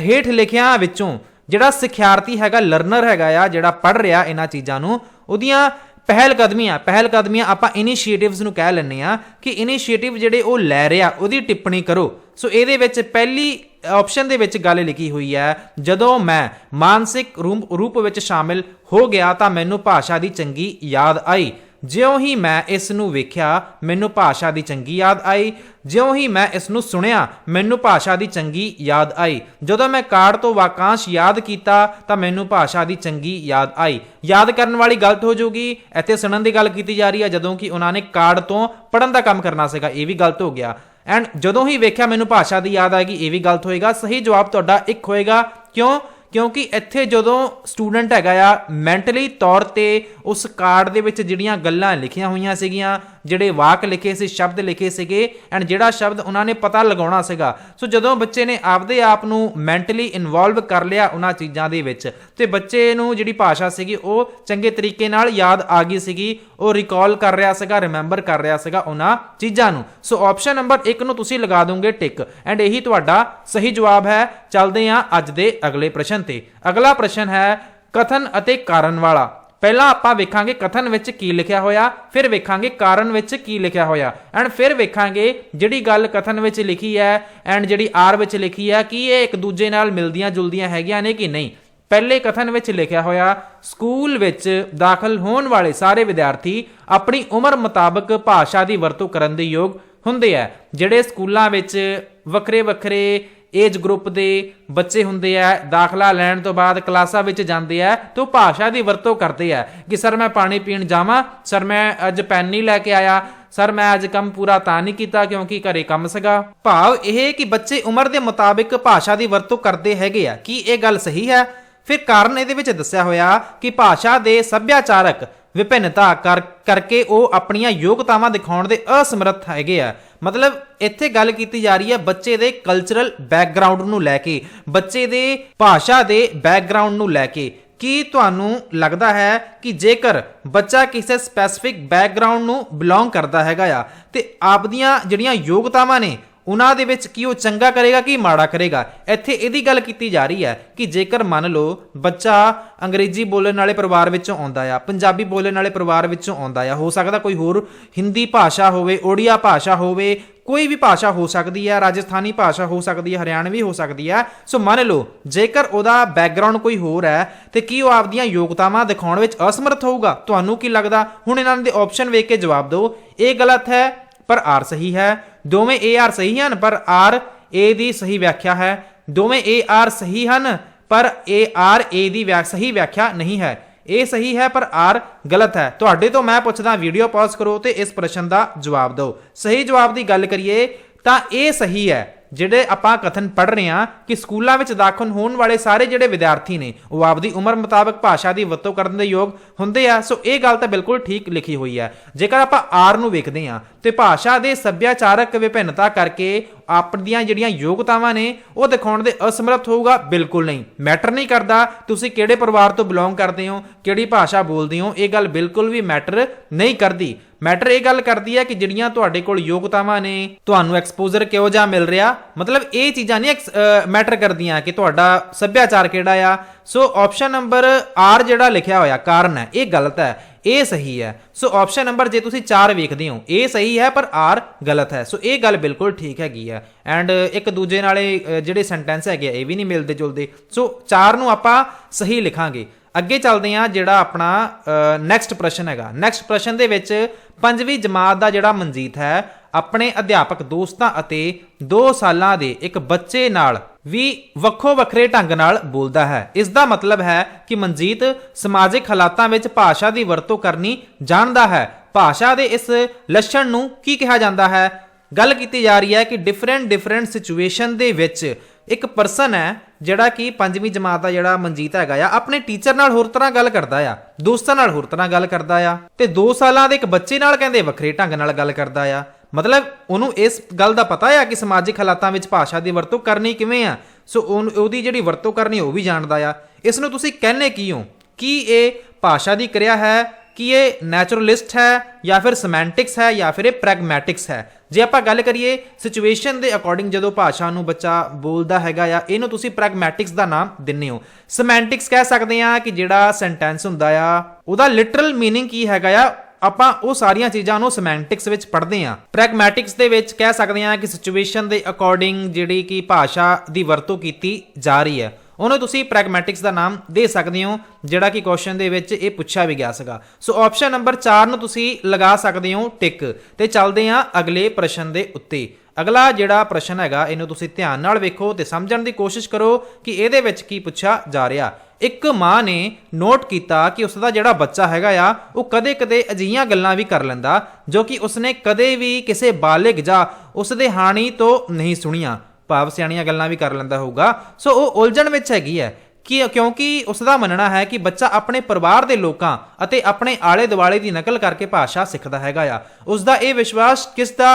ਹੇਠ ਲਿਖਿਆਂ ਵਿੱਚੋਂ ਜਿਹੜਾ ਸਿਖਿਆਰਥੀ ਹੈਗਾ ਲਰਨਰ ਹੈਗਾ ਆ, ਜਿਹੜਾ ਪੜ ਰਿਹਾ ਇਹਨਾਂ ਚੀਜ਼ਾਂ ਨੂੰ, ਉਹਦੀਆਂ ਪਹਿਲ ਕਦਮੀਆਂ ਪਹਿਲ ਕਦਮੀਆਂ ਆਪਾਂ ਇਨੀਸ਼ੀਏਟਿਵਸ ਨੂੰ ਕਹਿ ਲੈਂਦੇ ਆ ਕਿ ਇਨੀਸ਼ੀਏਟਿਵ ਜਿਹੜੇ ਉਹ ਲੈ ਰਿਹਾ, ਉਹਦੀ ਟਿੱਪਣੀ ਕਰੋ। ਸੋ ਇਹਦੇ ਵਿੱਚ ਪਹਿਲੀ ਆਪਸ਼ਨ ਦੇ ਵਿੱਚ ਗੱਲ ਲਿਖੀ ਹੋਈ ਹੈ, ਜਦੋਂ ਮੈਂ ਮਾਨਸਿਕ ਰੂਪ ਰੂਪ ਵਿੱਚ ਸ਼ਾਮਿਲ ਹੋ ਗਿਆ ਤਾਂ ਮੈਨੂੰ ਭਾਸ਼ਾ ਦੀ ਚੰਗੀ ਯਾਦ ਆਈ। ਜਿਉਂ ਹੀ ਮੈਂ ਇਸ ਨੂੰ ਵੇਖਿਆ, ਮੈਨੂੰ ਭਾਸ਼ਾ ਦੀ ਚੰਗੀ ਯਾਦ ਆਈ। ਜਿਉਂ ਹੀ ਮੈਂ ਇਸ ਨੂੰ ਸੁਣਿਆ, ਮੈਨੂੰ ਭਾਸ਼ਾ ਦੀ ਚੰਗੀ ਯਾਦ ਆਈ। ਜਦੋਂ ਮੈਂ ਕਾਰਡ ਤੋਂ ਵਾਕਾਂਸ਼ ਯਾਦ ਕੀਤਾ, ਤਾਂ ਮੈਨੂੰ ਭਾਸ਼ਾ ਦੀ ਚੰਗੀ ਯਾਦ ਆਈ। ਯਾਦ ਕਰਨ ਵਾਲੀ ਗਲਤ ਹੋ ਜਾਊਗੀ ਇੱਥੇ ਸੁਣਨ ਦੀ ਗੱਲ ਕੀਤੀ ਜਾ ਰਹੀ ਹੈ, ਜਦੋਂ ਕਿ ਉਹਨਾਂ ਨੇ ਕਾਰਡ ਤੋਂ ਪੜਨ ਦਾ ਕੰਮ ਕਰਨਾ ਸੀਗਾ, ਇਹ ਵੀ ਗਲਤ ਹੋ ਗਿਆ। ਐਂਡ ਜਦੋਂ ਹੀ ਵੇਖਿਆ ਮੈਨੂੰ ਭਾਸ਼ਾ ਦੀ ਯਾਦ ਆਏਗੀ ਇਹ ਵੀ ਗਲਤ ਹੋਏਗਾ। ਸਹੀ ਜਵਾਬ ਤੁਹਾਡਾ ਇੱਕ ਹੋਏਗਾ। ਕਿਉਂ? ਕਿਉਂਕਿ ਇੱਥੇ ਜਦੋਂ ਸਟੂਡੈਂਟ ਹੈਗਾ ਆ ਮੈਂਟਲੀ ਤੌਰ ਤੇ ਉਸ ਕਾਰਡ ਦੇ ਵਿੱਚ ਜਿਹੜੀਆਂ ਗੱਲਾਂ ਲਿਖੀਆਂ ਹੋਈਆਂ ਸੀਗੀਆਂ, ਜਿਹੜੇ ਵਾਕ ਲਿਖੇ ਸੀ, ਸ਼ਬਦ ਲਿਖੇ ਸੀਗੇ ਐਂਡ ਜਿਹੜਾ ਸ਼ਬਦ ਉਹਨਾਂ ਨੇ ਪਤਾ ਲਗਾਉਣਾ ਸੀਗਾ। ਸੋ ਜਦੋਂ ਬੱਚੇ ਨੇ ਆਪਦੇ ਆਪ ਨੂੰ ਮੈਂਟਲੀ ਇਨਵੋਲਵ ਕਰ ਲਿਆ ਉਹਨਾਂ ਚੀਜ਼ਾਂ ਦੇ ਵਿੱਚ, ਤੇ ਬੱਚੇ ਨੂੰ ਜਿਹੜੀ ਭਾਸ਼ਾ ਸੀਗੀ, ਉਹ ਚੰਗੇ ਤਰੀਕੇ ਨਾਲ ਯਾਦ ਆ ਗਈ ਸੀਗੀ, ਉਹ ਰਿਕਾਲ ਕਰ ਰਿਹਾ ਸੀਗਾ ਰਿਮੈਂਬਰ ਕਰ ਰਿਹਾ ਸੀਗਾ ਉਹਨਾਂ ਚੀਜ਼ਾਂ ਨੂੰ। ਸੋ ਆਪਸ਼ਨ ਨੰਬਰ 1 ਨੂੰ ਤੁਸੀਂ ਲਗਾ ਦੋਗੇ ਟਿਕ ਐਂਡ ਇਹੀ ਤੁਹਾਡਾ ਸਹੀ ਜਵਾਬ ਹੈ। ਚੱਲਦੇ ਹਾਂ ਅੱਜ ਦੇ ਅਗਲੇ ਪ੍ਰਸ਼ਨ ਤੇ। ਅਗਲਾ ਪ੍ਰਸ਼ਨ ਹੈ ਕਥਨ ਅਤੇ ਕਾਰਨ ਵਾਲਾ। ਪਹਿਲਾਂ ਆਪਾਂ ਵੇਖਾਂਗੇ ਕਥਨ ਵਿੱਚ ਕੀ ਲਿਖਿਆ ਹੋਇਆ, ਫਿਰ ਵੇਖਾਂਗੇ ਕਾਰਨ ਵਿੱਚ ਕੀ ਲਿਖਿਆ ਹੋਇਆ। ਐਂਡ ਫਿਰ ਵੇਖਾਂਗੇ ਜਿਹੜੀ ਗੱਲ ਕਥਨ ਵਿੱਚ ਲਿਖੀ ਹੈ ਐਂਡ ਜਿਹੜੀ ਆਰ ਵਿੱਚ ਲਿਖੀ ਹੈ ਕੀ ਇਹ ਇੱਕ ਦੂਜੇ ਨਾਲ ਮਿਲਦੀਆਂ ਜੁਲਦੀਆਂ ਹੈਗੀਆਂ ਨੇ ਕਿ ਨਹੀਂ। ਪਹਿਲੇ ਕਥਨ ਵਿੱਚ ਲਿਖਿਆ ਹੋਇਆ, ਸਕੂਲ ਵਿੱਚ ਦਾਖਲ ਹੋਣ ਵਾਲੇ ਸਾਰੇ ਵਿਦਿਆਰਥੀ ਆਪਣੀ ਉਮਰ ਮੁਤਾਬਕ ਭਾਸ਼ਾ ਦੀ ਵਰਤੋਂ ਕਰਨ ਦੇ ਯੋਗ ਹੁੰਦੇ ਆ, ਜਿਹੜੇ ਸਕੂਲਾਂ ਵਿੱਚ ਵੱਖਰੇ ਵੱਖਰੇ ਏਜ ਗਰੁੱਪ ਦੇ ਬੱਚੇ ਹੁੰਦੇ ਆ, ਦਾਖਲਾ ਲੈਣ ਤੋਂ ਬਾਅਦ ਕਲਾਸਾਂ ਵਿੱਚ ਜਾਂਦੇ ਆ ਤੇ ਉਹ ਭਾਸ਼ਾ ਦੀ ਵਰਤੋਂ ਕਰਦੇ ਆ ਕਿ ਸਰ ਮੈਂ ਪਾਣੀ ਪੀਣ ਜਾਵਾਂ, ਸਰ ਮੈਂ ਅੱਜ ਪੈਨ ਨਹੀਂ ਲੈ ਕੇ ਆਇਆ, ਸਰ ਮੈਂ ਅੱਜ ਕੰਮ ਪੂਰਾ ਤਾਂ ਨਹੀਂ ਕੀਤਾ ਕਿਉਂਕਿ ਘਰੇ ਕੰਮ ਸੀਗਾ। ਭਾਵ ਇਹ ਕਿ ਬੱਚੇ ਉਮਰ ਦੇ ਮੁਤਾਬਿਕ ਭਾਸ਼ਾ ਦੀ ਵਰਤੋਂ ਕਰਦੇ ਹੈਗੇ ਆ। ਕੀ ਇਹ ਗੱਲ ਸਹੀ ਹੈ? ਫਿਰ ਕਾਰਨ ਇਹਦੇ ਵਿੱਚ ਦੱਸਿਆ ਹੋਇਆ ਕਿ ਭਾਸ਼ਾ ਦੇ ਸੱਭਿਆਚਾਰਕ ਵਿਭਿੰਨਤਾ ਕਰ, ਕਰਕੇ ਉਹ ਆਪਣੀਆਂ ਯੋਗਤਾਵਾਂ ਦਿਖਾਉਣ ਦੇ ਅਸਮਰੱਥ ਹੈਗੇ ਆ। ਮਤਲਬ ਇੱਥੇ ਗੱਲ ਕੀਤੀ ਜਾ ਰਹੀ ਹੈ ਬੱਚੇ ਦੇ ਕਲਚਰਲ ਬੈਕਗ੍ਰਾਉਂਡ ਨੂੰ ਲੈ ਕੇ, ਬੱਚੇ ਦੇ ਭਾਸ਼ਾ ਦੇ ਬੈਕਗ੍ਰਾਉਂਡ ਨੂੰ ਲੈ ਕੇ। ਕੀ ਤੁਹਾਨੂੰ ਲੱਗਦਾ ਹੈ ਕਿ ਜੇਕਰ ਬੱਚਾ ਕਿਸੇ ਸਪੈਸਿਫਿਕ ਬੈਕਗ੍ਰਾਉਂਡ ਨੂੰ ਬਿਲੋਂਗ ਕਰਦਾ ਹੈਗਾ ਆ, ਤੇ ਆਪਦੀਆਂ ਜਿਹੜੀਆਂ ਯੋਗਤਾਵਾਂ ਨੇ ਉਹਨਾਂ ਦੇ ਵਿੱਚ ਕੀ ਉਹ ਚੰਗਾ ਕਰੇਗਾ, ਕਿ ਮਾੜਾ ਕਰੇਗਾ? ਇੱਥੇ ਇਹਦੀ ਗੱਲ ਕੀਤੀ ਜਾ ਰਹੀ ਹੈ ਕਿ ਜੇਕਰ ਮੰਨ ਲਓ ਬੱਚਾ ਅੰਗਰੇਜ਼ੀ ਬੋਲਣ ਵਾਲੇ ਪਰਿਵਾਰ ਵਿੱਚੋਂ ਆਉਂਦਾ ਆ, ਪੰਜਾਬੀ ਬੋਲਣ ਵਾਲੇ ਪਰਿਵਾਰ ਵਿੱਚੋਂ ਆਉਂਦਾ ਆ, ਹੋ ਸਕਦਾ ਕੋਈ ਹੋਰ ਹਿੰਦੀ ਭਾਸ਼ਾ ਹੋਵੇ, ਓਡੀਆ ਭਾਸ਼ਾ ਹੋਵੇ, ਕੋਈ ਵੀ ਭਾਸ਼ਾ ਹੋ ਸਕਦੀ ਹੈ ਰਾਜਸਥਾਨੀ ਭਾਸ਼ਾ ਹੋ ਸਕਦੀ ਹੈ ਹਰਿਆਣਵੀ ਹੋ ਸਕਦੀ ਹੈ ਸੋ ਮੰਨ ਲਓ, ਜੇਕਰ ਉਹਦਾ ਬੈਕਗ੍ਰਾਉਂਡ ਕੋਈ ਹੋਰ ਹੈ, ਤੇ ਕੀ ਉਹ ਆਪਦੀਆਂ ਯੋਗਤਾਵਾਂ ਦਿਖਾਉਣ ਵਿੱਚ ਅਸਮਰਥ ਹੋਊਗਾ? ਤੁਹਾਨੂੰ ਕੀ ਲੱਗਦਾ? ਹੁਣ ਇਹਨਾਂ ਦੇ ਆਪਸ਼ਨ ਵੇਖ ਕੇ ਜਵਾਬ ਦਿਓ। ਇਹ ਗਲਤ ਹੈ, ਪਰ ਆਰ ਸਹੀ ਹੈ। ਦੋਵੇਂ ਏ ਆਰ ਸਹੀ ਹਨ, ਪਰ ਆਰ ਏ ਦੀ ਸਹੀ ਵਿਆਖਿਆ ਹੈ। ਦੋਵੇਂ ਏ ਆਰ ਸਹੀ ਹਨ, ਪਰ ਏ ਆਰ ਏ ਦੀ ਵਿਆਖ ਸਹੀ ਵਿਆਖਿਆ ਨਹੀਂ ਹੈ। ਇਹ ਸਹੀ ਹੈ, ਪਰ ਆਰ ਗਲਤ ਹੈ। ਤੁਹਾਡੇ ਤੋਂ ਮੈਂ ਪੁੱਛਦਾ, ਵੀਡੀਓ ਪਾਜ਼ ਕਰੋ ਤੇ ਇਸ ਪ੍ਰਸ਼ਨ ਦਾ ਜਵਾਬ ਦਿਓ। ਸਹੀ ਜਵਾਬ ਦੀ ਗੱਲ ਕਰੀਏ, ਤਾਂ ਇਹ ਸਹੀ ਹੈ। ਜਿਹੜੇ ਆਪਾਂ ਕਥਨ ਪੜ ਰਹੇ ਹਾਂ ਕਿ ਸਕੂਲਾਂ ਵਿੱਚ ਦਾਖਲ ਹੋਣ ਵਾਲੇ ਸਾਰੇ ਜਿਹੜੇ ਵਿਦਿਆਰਥੀ ਨੇ, ਉਹ ਆਪਦੀ ਉਮਰ ਮੁਤਾਬਕ ਭਾਸ਼ਾ ਦੀ ਵਰਤੋਂ ਕਰਨ ਦੇ ਯੋਗ ਹੁੰਦੇ ਆ। ਸੋ ਇਹ ਗੱਲ ਤਾਂ ਬਿਲਕੁਲ ਠੀਕ ਲਿਖੀ ਹੋਈ ਹੈ। ਜੇਕਰ ਆਪਾਂ ਆਰ ਨੂੰ ਵੇਖਦੇ ਹਾਂ, ਤੇ ਭਾਸ਼ਾ ਦੇ ਸੱਭਿਆਚਾਰਕ ਵਿਭਿੰਨਤਾ ਕਰਕੇ ਆਪਣੀਆਂ ਜਿਹੜੀਆਂ ਯੋਗਤਾਵਾਂ ਨੇ, ਉਹ ਦਿਖਾਉਣ ਦੇ ਅਸਮਰੱਥ ਹੋਊਗਾ? ਬਿਲਕੁਲ ਨਹੀਂ। ਮੈਟਰ ਨਹੀਂ ਕਰਦਾ ਤੁਸੀਂ ਕਿਹੜੇ ਪਰਿਵਾਰ ਤੋਂ ਬਿਲੋਂਗ ਕਰਦੇ ਹੋ, ਕਿਹੜੀ ਭਾਸ਼ਾ ਬੋਲਦੇ ਹੋ, ਇਹ ਗੱਲ ਬਿਲਕੁਲ ਵੀ ਮੈਟਰ ਨਹੀਂ ਕਰਦੀ। ਮੈਟਰ ਇਹ ਗੱਲ ਕਰਦੀ ਹੈ ਕਿ ਜਿਹੜੀਆਂ ਤੁਹਾਡੇ ਕੋਲ ਯੋਗਤਾਵਾਂ ਨੇ ਤੁਹਾਨੂੰ ਐਕਸਪੋਜ਼ਰ ਕਿਹੋ ਜਿਹਾ ਮਿਲ ਰਿਹਾ? ਮਤਲਬ ਇਹ ਚੀਜ਼ਾਂ ਨਹੀਂ ਮੈਟਰ ਕਰਦੀਆਂ ਕਿ ਤੁਹਾਡਾ ਸੱਭਿਆਚਾਰ ਕਿਹੜਾ ਆ। ਸੋ ਆਪਸ਼ਨ ਨੰਬਰ ਆਰ ਜਿਹੜਾ ਲਿਖਿਆ ਹੋਇਆ ਕਾਰਨ ਹੈ ਇਹ ਗਲਤ ਹੈ ਇਹ ਸਹੀ ਹੈ। ਸੋ ਆਪਸ਼ਨ ਨੰਬਰ ਜੇ ਤੁਸੀਂ 4 ਵੇਖਦੇ ਹੋ ਇਹ ਸਹੀ ਹੈ ਪਰ ਆਰ ਗਲਤ ਹੈ। ਸੋ ਇਹ ਗੱਲ ਬਿਲਕੁਲ ਠੀਕ ਹੈਗੀ ਆ ਐਂਡ ਇੱਕ ਦੂਜੇ ਨਾਲੇ ਜਿਹੜੇ ਸੈਂਟੈਂਸ ਹੈਗੇ ਆ, ਇਹ ਵੀ ਨਹੀਂ ਮਿਲਦੇ ਜੁਲਦੇ। ਸੋ 4 ਨੂੰ ਆਪਾਂ ਸਹੀ ਲਿਖਾਂਗੇ। ਅੱਗੇ ਚੱਲਦੇ ਹਾਂ ਜਿਹੜਾ ਆਪਣਾ ਨੈਕਸਟ ਪ੍ਰਸ਼ਨ ਹੈਗਾ। ਨੈਕਸਟ ਪ੍ਰਸ਼ਨ ਦੇ ਵਿੱਚ ਪੰਜਵੀਂ ਜਮਾਤ ਦਾ ਜਿਹੜਾ ਮਨਜੀਤ ਹੈ, ਆਪਣੇ ਅਧਿਆਪਕ ਦੋਸਤਾਂ ਅਤੇ 2 ਸਾਲਾਂ ਦੇ ਇੱਕ ਬੱਚੇ ਨਾਲ ਵੀ ਵੱਖੋ ਵੱਖਰੇ ਢੰਗ ਨਾਲ ਬੋਲਦਾ ਹੈ। ਇਸ ਦਾ ਮਤਲਬ ਹੈ ਕਿ ਮਨਜੀਤ ਸਮਾਜਿਕ ਹਾਲਾਤਾਂ ਵਿੱਚ ਭਾਸ਼ਾ ਦੀ ਵਰਤੋਂ ਕਰਨੀ ਜਾਣਦਾ ਹੈ। ਭਾਸ਼ਾ ਦੇ ਇਸ ਲੱਛਣ ਨੂੰ ਕੀ ਕਿਹਾ ਜਾਂਦਾ ਹੈ? ਗੱਲ ਕੀਤੀ ਜਾ ਰਹੀ ਹੈ ਕਿ ਡਿਫਰੈਂਟ ਡਿਫਰੈਂਟ ਸਿਚੁਏਸ਼ਨ ਦੇ ਵਿੱਚ ਇੱਕ ਪਰਸਨ ਹੈ ਜਿਹੜਾ ਕਿ ਪੰਜਵੀਂ ਜਮਾਤ ਦਾ ਜਿਹੜਾ ਮਨਜੀਤ ਹੈਗਾ ਆ, ਆਪਣੇ ਟੀਚਰ ਨਾਲ ਹੋਰ ਤਰ੍ਹਾਂ ਗੱਲ ਕਰਦਾ ਆ, ਦੋਸਤਾਂ ਨਾਲ ਹੋਰ ਤਰ੍ਹਾਂ ਗੱਲ ਕਰਦਾ ਆ ਤੇ 2 ਸਾਲਾਂ ਦੇ ਇੱਕ ਬੱਚੇ ਨਾਲ ਕਹਿੰਦੇ ਵੱਖਰੇ ਢੰਗ ਨਾਲ ਗੱਲ ਕਰਦਾ ਆ। ਮਤਲਬ ਉਹਨੂੰ ਇਸ ਗੱਲ ਦਾ ਪਤਾ ਆ ਕਿ ਸਮਾਜਿਕ ਹਾਲਾਤਾਂ ਵਿੱਚ ਭਾਸ਼ਾ ਦੀ ਵਰਤੋਂ ਕਰਨੀ ਕਿਵੇਂ ਆ। ਸੋ ਉਹਨੂੰ- ਉਹਦੀ ਜਿਹੜੀ ਵਰਤੋਂ ਕਰਨੀ ਉਹ ਵੀ ਜਾਣਦਾ ਆ। ਇਸ ਨੂੰ ਤੁਸੀਂ ਕਹਿੰਨੇ ਕੀ ਹੋ? ਕੀ ਇਹ ਭਾਸ਼ਾ ਦੀ ਕਿਰਿਆ ਹੈ? ਕਿ ਇਹ ਨੈਚੁਰਲਿਸਟ ਹੈ ਜਾਂ ਫਿਰ ਸਿਮੈਂਟਿਕਸ ਹੈ ਜਾਂ ਫਿਰ ਇਹ ਪ੍ਰੈਗਮੈਟਿਕਸ ਹੈ ਜੇ ਆਪਾਂ ਗੱਲ ਕਰੀਏ ਸਿਚੁਏਸ਼ਨ ਦੇ ਅਕੋਰਡਿੰਗ ਜਦੋਂ ਭਾਸ਼ਾ ਨੂੰ ਬੱਚਾ ਬੋਲਦਾ ਹੈਗਾ ਆ ਇਹਨੂੰ ਤੁਸੀਂ ਪ੍ਰੈਗਮੈਟਿਕਸ ਦਾ ਨਾਮ ਦਿੰਨੇ ਹੋ ਸਿਮੈਂਟਿਕਸ ਕਹਿ ਸਕਦੇ ਆ ਕਿ ਜਿਹੜਾ ਸੈਂਟੈਂਸ ਹੁੰਦਾ ਆ ਉਹਦਾ ਲਿਟਰਲ मीनिंग ਕੀ ਹੈਗਾ ਆ ਆਪਾਂ ਉਹ ਸਾਰੀਆਂ ਚੀਜ਼ਾਂ ਨੂੰ ਸਿਮੈਂਟਿਕਸ ਵਿੱਚ ਪੜ੍ਹਦੇ ਆ ਪ੍ਰੈਗਮੈਟਿਕਸ ਦੇ ਵਿੱਚ ਕਹਿ ਸਕਦੇ ਆ ਕਿ ਸਿਚੁਏਸ਼ਨ ਦੇ ਅਕੋਰਡਿੰਗ ਜਿਹੜੀ ਕਿ ਭਾਸ਼ਾ ਦੀ ਵਰਤੋਂ ਕੀਤੀ ਜਾ ਰਹੀ ਹੈ ਉਹਨੂੰ ਤੁਸੀਂ ਪ੍ਰੈਗਮੈਟਿਕਸ ਦਾ ਨਾਮ ਦੇ ਸਕਦੇ ਹੋ, ਜਿਹੜਾ ਕਿ ਕੁਐਸਚਨ ਦੇ ਵਿੱਚ ਇਹ ਪੁੱਛਿਆ ਵੀ ਗਿਆ ਸੀਗਾ। ਸੋ ਆਪਸ਼ਨ ਨੰਬਰ 4 ਨੂੰ ਤੁਸੀਂ ਲਗਾ ਸਕਦੇ ਹੋ ਟਿਕ ਤੇ ਚੱਲਦੇ ਹਾਂ ਅਗਲੇ ਪ੍ਰਸ਼ਨ ਦੇ ਉੱਤੇ। ਅਗਲਾ ਜਿਹੜਾ ਪ੍ਰਸ਼ਨ ਹੈਗਾ, ਇਹਨੂੰ ਤੁਸੀਂ ਧਿਆਨ ਨਾਲ ਵੇਖੋ ਤੇ ਸਮਝਣ ਦੀ ਕੋਸ਼ਿਸ਼ ਕਰੋ ਕਿ ਇਹਦੇ ਵਿੱਚ ਕੀ ਪੁੱਛਿਆ ਜਾ ਰਿਹਾ। ਇੱਕ ਮਾਂ ਨੇ ਨੋਟ ਕੀਤਾ ਕਿ ਉਸ ਦਾ ਜਿਹੜਾ ਬੱਚਾ ਹੈਗਾ ਆ, ਉਹ ਕਦੇ-ਕਦੇ ਅਜੀਆਂ ਗੱਲਾਂ ਵੀ ਕਰ ਲੈਂਦਾ, ਜੋ ਕਿ ਉਸਨੇ ਕਦੇ ਵੀ ਕਿਸੇ ਬਾਲਗ ਜਾਂ ਉਸ ਦੇ ਹਾਣੀ ਤੋਂ ਨਹੀਂ ਸੁਣੀਆਂ। ਭਾਵ ਸਿਆਣੀਆਂ ਗੱਲਾਂ ਵੀ ਕਰ ਲੈਂਦਾ ਹੋਊਗਾ। ਸੋ ਉਹ ਉਲਝਣ ਵਿੱਚ ਹੈਗੀ ਹੈ ਕਿ ਕਿਉਂਕਿ ਉਸ ਦਾ ਮੰਨਣਾ ਹੈ ਕਿ ਬੱਚਾ ਆਪਣੇ ਪਰਿਵਾਰ ਦੇ ਲੋਕਾਂ ਅਤੇ ਆਪਣੇ ਆਲੇ ਦੁਆਲੇ ਦੀ ਨਕਲ ਕਰਕੇ ਭਾਸ਼ਾ ਸਿੱਖਦਾ ਹੈਗਾ ਆ। ਉਸ ਦਾ ਇਹ ਵਿਸ਼ਵਾਸ ਕਿਸ ਦਾ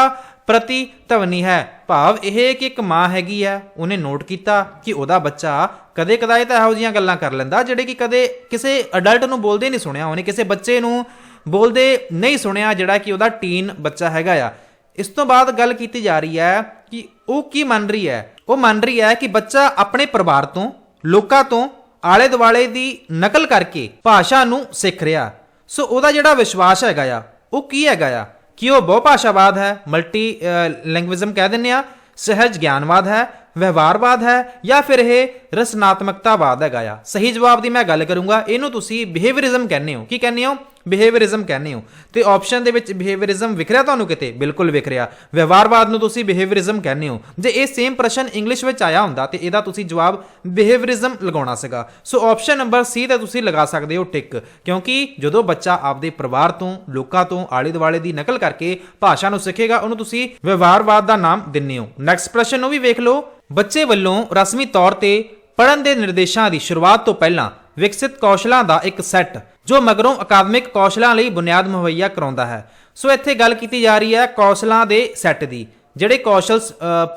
ਪ੍ਰਤੀ ਧਵਨੀ ਹੈ? ਭਾਵ ਇਹ ਕਿ ਇੱਕ ਮਾਂ ਹੈਗੀ ਆ ਉਹਨੇ ਨੋਟ ਕੀਤਾ ਕਿ ਉਹਦਾ ਬੱਚਾ ਕਦੇ ਕਦਾਏ ਤਾਂ ਇਹੋ ਜਿਹੀਆਂ ਗੱਲਾਂ ਕਰ ਲੈਂਦਾ, ਜਿਹੜੇ ਕਿ ਕਦੇ ਕਿਸੇ ਅਡਲਟ ਨੂੰ ਬੋਲਦੇ ਨਹੀਂ ਸੁਣਿਆ, ਉਹਨੇ ਕਿਸੇ ਬੱਚੇ ਨੂੰ ਬੋਲਦੇ ਨਹੀਂ ਸੁਣਿਆ ਜਿਹੜਾ ਕਿ ਉਹਦਾ ਟੀਨ ਬੱਚਾ ਹੈਗਾ ਆ। ਇਸ ਤੋਂ ਬਾਅਦ ਗੱਲ ਕੀਤੀ ਜਾ ਰਹੀ ਹੈ ਕਿ ਉਹ ਕੀ ਮੰਨ ਰਹੀ ਹੈ? ਉਹ ਮੰਨ ਰਹੀ ਹੈ ਕਿ ਬੱਚਾ ਆਪਣੇ ਪਰਿਵਾਰ ਤੋਂ, ਲੋਕਾਂ ਤੋਂ ਆਲੇ ਦੁਆਲੇ ਦੀ ਨਕਲ ਕਰਕੇ ਭਾਸ਼ਾ ਨੂੰ ਸਿੱਖ ਰਿਹਾ। ਸੋ ਉਹਦਾ ਜਿਹੜਾ ਵਿਸ਼ਵਾਸ ਹੈਗਾ ਆ, ਉਹ ਕੀ ਹੈਗਾ ਆ? ਕਿ ਉਹ ਬਹੁ ਭਾਸ਼ਾਵਾਦ ਹੈ, ਮਲਟੀ ਲੈਂਗੁਏਜਮ ਕਹਿ ਦਿੰਨੇ ਆ, ਸਹਿਜ ਗਿਆਨਵਾਦ ਹੈ, ਵਿਵਹਾਰਵਾਦ ਹੈ, ਜਾਂ ਫਿਰ ਇਹ ਰਸਨਾਤਮਕਤਾਵਾਦ ਹੈਗਾ ਆ? ਸਹੀ ਜਵਾਬ ਦੀ ਮੈਂ ਗੱਲ ਕਰੂੰਗਾ, ਇਹਨੂੰ ਤੁਸੀਂ ਬਿਹੇਵੀਅਰਿਜ਼ਮ ਕਹਿੰਦੇ ਹੋ। ਕੀ ਕਹਿੰਦੇ ਹੋ? ਬਿਹੇਵੀਅਰਿਜ਼ਮ ਕਹਿੰਦੇ ਹੋ। ਤੇ ਆਪਸ਼ਨ ਦੇ ਵਿੱਚ ਬਿਹੇਵੀਅਰਿਜ਼ਮ ਵਿਖਰਿਆ ਤੁਹਾਨੂੰ ਕਿਤੇ? ਬਿਲਕੁਲ ਵਿਖਰਿਆ ਵਿਵਹਾਰਵਾਦ ਨੂੰ ਤੁਸੀਂ ਬਿਹੇਵੀਅਰਿਜ਼ਮ ਕਹਿੰਦੇ ਹੋ। ਜੇ ਇਹ ਸੇਮ ਪ੍ਰਸ਼ਨ ਇੰਗਲਿਸ਼ ਵਿੱਚ ਆਇਆ ਹੁੰਦਾ, ਤੇ ਇਹਦਾ ਤੁਸੀਂ ਜਵਾਬ ਬਿਹੇਵੀਅਰਿਜ਼ਮ ਲਗਾਉਣਾ ਸੀਗਾ। ਸੋ ਆਪਸ਼ਨ ਨੰਬਰ ਸੀ ਤੇ ਤੁਸੀਂ ਲਗਾ ਸਕਦੇ ਹੋ ਟਿਕ ਕਿਉਂਕਿ ਜਦੋਂ ਬੱਚਾ ਆਪਦੇ ਪਰਿਵਾਰ ਤੋਂ, ਲੋਕਾਂ ਤੋਂ ਆਲੇ ਦੁਆਲੇ ਦੀ ਨਕਲ ਕਰਕੇ ਭਾਸ਼ਾ ਨੂੰ ਸਿੱਖੇਗਾ, ਉਹਨੂੰ ਤੁਸੀਂ ਵਿਵਹਾਰਵਾਦ ਦਾ ਨਾਮ ਦਿੰਦੇ ਹੋ। ਨੈਕਸਟ ਪ੍ਰਸ਼ਨ ਨੂੰ ਵੀ ਵੇਖ ਲਓ। ਬੱਚੇ ਵੱਲੋਂ ਰਸਮੀ ਤੌਰ ਤੇ ਪੜਨ ਦੇ ਨਿਰਦੇਸ਼ਾਂ ਦੀ ਸ਼ੁਰੂਆਤ ਤੋਂ ਪਹਿਲਾਂ ਵਿਕਸਿਤ ਕੌਸ਼ਲਾਂ ਦਾ ਇੱਕ ਸੈੱਟ, ਜੋ ਮਗਰੋਂ ਅਕਾਦਮਿਕ ਕੌਸ਼ਲਾਂ ਲਈ ਬੁਨਿਆਦ ਮੁਹੱਈਆ ਕਰਾਉਂਦਾ ਹੈ। ਸੋ ਇੱਥੇ ਗੱਲ ਕੀਤੀ ਜਾ ਰਹੀ ਹੈ ਕੌਸ਼ਲਾਂ ਦੇ ਸੈੱਟ ਦੀ, ਜਿਹੜੇ ਕੌਸ਼ਲ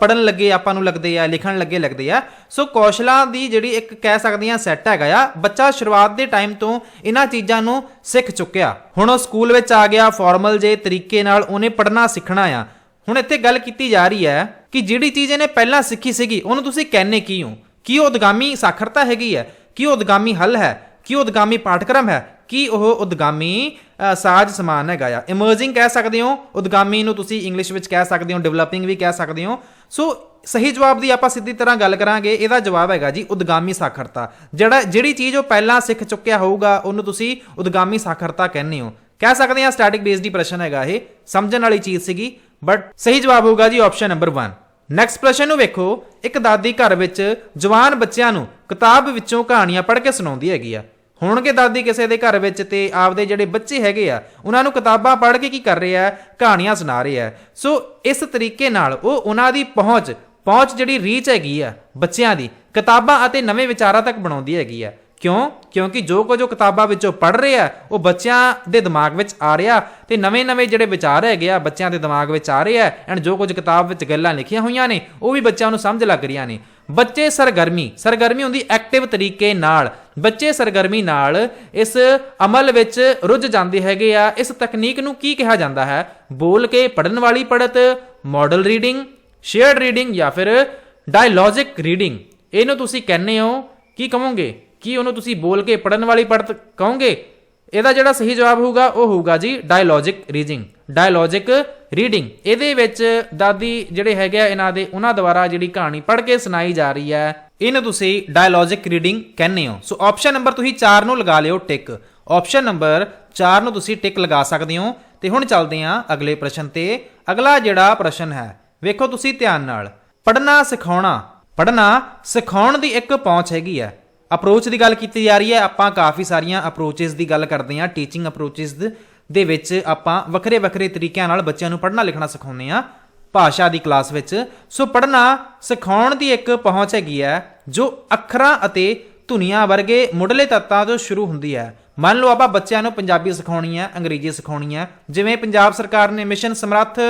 ਪੜਨ ਲੱਗੇ ਆਪਾਂ ਨੂੰ ਲੱਗਦੇ ਆ, ਲਿਖਣ ਲੱਗੇ ਲੱਗਦੇ ਆ। ਸੋ ਕੌਸ਼ਲਾਂ ਦੀ ਜਿਹੜੀ ਇੱਕ ਕਹਿ ਸਕਦੇ ਆ ਸੈੱਟ ਹੈਗਾ ਆ, ਬੱਚਾ ਸ਼ੁਰੂਆਤ ਦੇ ਟਾਈਮ ਤੋਂ ਇਹਨਾਂ ਚੀਜ਼ਾਂ ਨੂੰ ਸਿੱਖ ਚੁੱਕਿਆ। ਹੁਣ ਉਹ ਸਕੂਲ ਵਿੱਚ ਆ ਗਿਆ, ਫਾਰਮਲ ਜੇ ਤਰੀਕੇ ਨਾਲ ਉਹਨੇ ਪੜਨਾ ਸਿੱਖਣਾ ਆ। ਹੁਣ ਇੱਥੇ ਗੱਲ ਕੀਤੀ ਜਾ ਰਹੀ ਹੈ ਕਿ ਜਿਹੜੀ ਚੀਜ਼ ਇਹਨੇ ਪਹਿਲਾਂ ਸਿੱਖੀ ਸੀਗੀ, ਉਹਨੂੰ ਤੁਸੀਂ ਕਹਿੰਨੇ ਕੀ ਹੋ? ਕੀ ਉਹ ਉਦਗਾਮੀ ਸਾਖਰਤਾ ਹੈਗੀ ਹੈ? ਕੀ ਉਹ ਉਦਗਾਮੀ ਹੱਲ ਹੈ? ਕੀ ਉਹ ਉਦਗਾਮੀ ਪਾਠਕ੍ਰਮ ਹੈ? ਕੀ ਉਹ ਉਦਗਾਮੀ ਸਾਜ ਸਮਾਨ ਹੈਗਾ ਆ? ਇਮਰਜਿੰਗ ਕਹਿ ਸਕਦੇ ਹੋ, ਉਦਗਾਮੀ ਨੂੰ ਤੁਸੀਂ ਇੰਗਲਿਸ਼ ਵਿੱਚ ਕਹਿ ਸਕਦੇ ਹੋ ਡਿਵੈਲਪਿੰਗ ਵੀ ਕਹਿ ਸਕਦੇ ਹੋ। ਸੋ ਸਹੀ ਜਵਾਬ ਦੀ ਆਪਾਂ ਸਿੱਧੀ ਤਰ੍ਹਾਂ ਗੱਲ ਕਰਾਂਗੇ, ਇਹਦਾ ਜਵਾਬ ਹੈਗਾ ਜੀ ਉਦਗਾਮੀ ਸਾਖਰਤਾ। ਜਿਹੜਾ, ਜਿਹੜੀ ਚੀਜ਼ ਉਹ ਪਹਿਲਾਂ ਸਿੱਖ ਚੁੱਕਿਆ ਹੋਊਗਾ, ਉਹਨੂੰ ਤੁਸੀਂ ਉਦਗਾਮੀ ਸਾਖਰਤਾ ਕਹਿੰਦੇ ਹੋ। ਕਹਿ ਸਕਦੇ ਆ ਸਟੈਟਿਕ ਬੇਸਡ ਹੀ ਪ੍ਰਸ਼ਨ ਹੈਗਾ ਇਹ, ਸਮਝਣ ਵਾਲੀ ਚੀਜ਼ ਸੀਗੀ ਬਟ ਸਹੀ ਜਵਾਬ ਹੋਊਗਾ ਜੀ ਆਪਸ਼ਨ ਨੰਬਰ 1 ਨੈਕਸਟ ਪ੍ਰਸ਼ਨ ਨੂੰ ਵੇਖੋ। ਇੱਕ ਦਾਦੀ ਘਰ ਵਿੱਚ ਜਵਾਨ ਬੱਚਿਆਂ ਨੂੰ ਕਿਤਾਬ ਵਿੱਚੋਂ ਕਹਾਣੀਆਂ ਪੜ੍ਹ ਕੇ ਸੁਣਾਉਂਦੀ ਹੈਗੀ ਆ। ਹੋਣਗੇ ਦਾਦੀ ਕਿਸੇ ਦੇ ਘਰ ਵਿੱਚ ਤੇ ਆਪਦੇ ਜਿਹੜੇ ਬੱਚੇ ਹੈਗੇ ਆ, ਉਹਨਾਂ ਨੂੰ ਕਿਤਾਬਾਂ ਪੜ੍ਹ ਕੇ ਕੀ ਕਰ ਰਹੇ ਹੈ? ਕਹਾਣੀਆਂ ਸੁਣਾ ਰਹੇ ਹੈ। ਸੋ ਇਸ ਤਰੀਕੇ ਨਾਲ ਉਹ ਉਹਨਾਂ ਦੀ ਪਹੁੰਚ ਪਹੁੰਚ ਜਿਹੜੀ ਰੀਚ ਹੈਗੀ ਆ ਬੱਚਿਆਂ ਦੀ, ਕਿਤਾਬਾਂ ਅਤੇ ਨਵੇਂ ਵਿਚਾਰਾਂ ਤੱਕ ਬਣਾਉਂਦੀ ਹੈਗੀ ਆ। ਕਿਉਂ? ਕਿਉਂਕਿ ਜੋ ਕੁਝ ਉਹ ਕਿਤਾਬਾਂ ਵਿੱਚੋਂ ਪੜ੍ਹ ਰਹੇ ਆ ਉਹ ਬੱਚਿਆਂ ਦੇ ਦਿਮਾਗ ਵਿੱਚ ਆ ਰਿਹਾ ਤੇ ਨਵੇਂ-ਨਵੇਂ ਜਿਹੜੇ ਵਿਚਾਰ ਹੈਗੇ ਆ, ਬੱਚਿਆਂ ਦੇ ਦਿਮਾਗ ਵਿੱਚ ਆ ਰਹੇ ਆ ਐਂਡ ਜੋ ਕੁਝ ਕਿਤਾਬ ਵਿੱਚ ਗੱਲਾਂ ਲਿਖੀਆਂ ਹੋਈਆਂ ਨੇ, ਉਹ ਵੀ ਬੱਚਿਆਂ ਨੂੰ ਸਮਝ ਲੱਗ ਰਹੀਆਂ ਨੇ। ਬੱਚੇ ਸਰਗਰਮੀ ਸਰਗਰਮੀ ਹੁੰਦੀ ਐਕਟਿਵ ਤਰੀਕੇ ਨਾਲ। ਬੱਚੇ ਸਰਗਰਮੀ ਨਾਲ ਇਸ ਅਮਲ ਵਿੱਚ ਰੁੱਝ ਜਾਂਦੇ ਹੈਗੇ ਆ। ਇਸ ਤਕਨੀਕ ਨੂੰ ਕੀ ਕਿਹਾ ਜਾਂਦਾ ਹੈ? ਬੋਲ ਕੇ ਪੜਨ ਵਾਲੀ ਪੜਤ ਮਾਡਲ ਰੀਡਿੰਗ ਸ਼ੇਅਰਡ ਰੀਡਿੰਗ ਜਾਂ ਫਿਰ ਡਾਇਲੋਜਿਕ ਰੀਡਿੰਗ ਇਹਨੂੰ ਤੁਸੀਂ ਕਹਿੰਦੇ ਹੋ, ਕੀ ਕਹੋਗੇ? ਕੀ ਉਹਨੂੰ ਤੁਸੀਂ ਬੋਲ ਕੇ ਪੜਨ ਵਾਲੀ ਪੜਤ ਕਹੋਗੇ? ਇਹਦਾ ਜਿਹੜਾ ਸਹੀ ਜਵਾਬ ਹੋਊਗਾ, ਉਹ ਹੋਊਗਾ ਜੀ ਡਾਇਲੋਜਿਕ ਰੀਜਿੰਗ ਡਾਇਲੋਜਿਕ ਰੀਡਿੰਗ ਇਹਦੇ ਵਿੱਚ ਦਾਦੀ ਜਿਹੜੇ ਹੈਗੇ ਆ, ਇਹਨਾਂ ਦੇ, ਉਹਨਾਂ ਦੁਆਰਾ ਜਿਹੜੀ ਕਹਾਣੀ ਪੜ੍ਹ ਕੇ ਸੁਣਾਈ ਜਾ ਰਹੀ ਹੈ। ਇਹਨੂੰ ਤੁਸੀਂ ਡਾਇਲੋਜਿਕ ਰੀਡਿੰਗ ਕਹਿੰਦੇ ਹੋ। ਸੋ ਆਪਸ਼ਨ ਨੰਬਰ ਤੁਸੀਂ 4 ਨੂੰ ਲਗਾ ਲਿਓ ਟਿਕ ਆਪਸ਼ਨ ਨੰਬਰ 4 ਨੂੰ ਤੁਸੀਂ ਟਿਕ ਲਗਾ ਸਕਦੇ ਹੋ। ਤੇ ਹੁਣ ਚੱਲਦੇ ਹਾਂ ਅਗਲੇ ਪ੍ਰਸ਼ਨ ਤੇ। ਅਗਲਾ ਜਿਹੜਾ ਪ੍ਰਸ਼ਨ ਹੈ, ਵੇਖੋ ਤੁਸੀਂ ਧਿਆਨ ਨਾਲ। ਪੜ੍ਹਨਾ ਸਿਖਾਉਣਾ। ਪੜ੍ਹਨਾ ਸਿਖਾਉਣ ਦੀ ਇੱਕ ਪਹੁੰਚ ਹੈਗੀ ਹੈ। ਅਪਰੋਚ ਦੀ ਗੱਲ ਕੀਤੀ ਜਾ ਰਹੀ ਹੈ, ਆਪਾਂ ਕਾਫੀ ਸਾਰੀਆਂ ਅਪਰੋਚਸ ਦੀ ਗੱਲ ਕਰਦੇ ਹਾਂ ਟੀਚਿੰਗ ਅਪਰੋਚਸ ਦੇ ਵਿੱਚ ਆਪਾਂ ਵੱਖਰੇ ਵੱਖਰੇ ਤਰੀਕਿਆਂ ਨਾਲ ਬੱਚਿਆਂ ਨੂੰ ਪੜ੍ਹਨਾ ਲਿਖਣਾ ਸਿਖਾਉਂਦੇ ਹਾਂ, ਭਾਸ਼ਾ ਦੀ ਕਲਾਸ ਵਿੱਚ। ਸੋ ਪੜ੍ਹਨਾ ਸਿਖਾਉਣ ਦੀ ਇੱਕ ਪਹੁੰਚ ਹੈਗੀ ਹੈ, ਜੋ ਅੱਖਰਾਂ ਅਤੇ ਧੁਨੀਆਂ ਵਰਗੇ ਮੁੱਢਲੇ ਤੱਤਾਂ ਤੋਂ ਸ਼ੁਰੂ ਹੁੰਦੀ ਹੈ। ਮੰਨ ਲਓ ਆਪਾਂ ਬੱਚਿਆਂ ਨੂੰ ਪੰਜਾਬੀ ਸਿਖਾਉਣੀ ਹੈ, ਅੰਗਰੇਜ਼ੀ ਸਿਖਾਉਣੀ ਹੈ। ਜਿਵੇਂ ਪੰਜਾਬ ਸਰਕਾਰ ਨੇ ਮਿਸ਼ਨ ਸਮਰੱਥ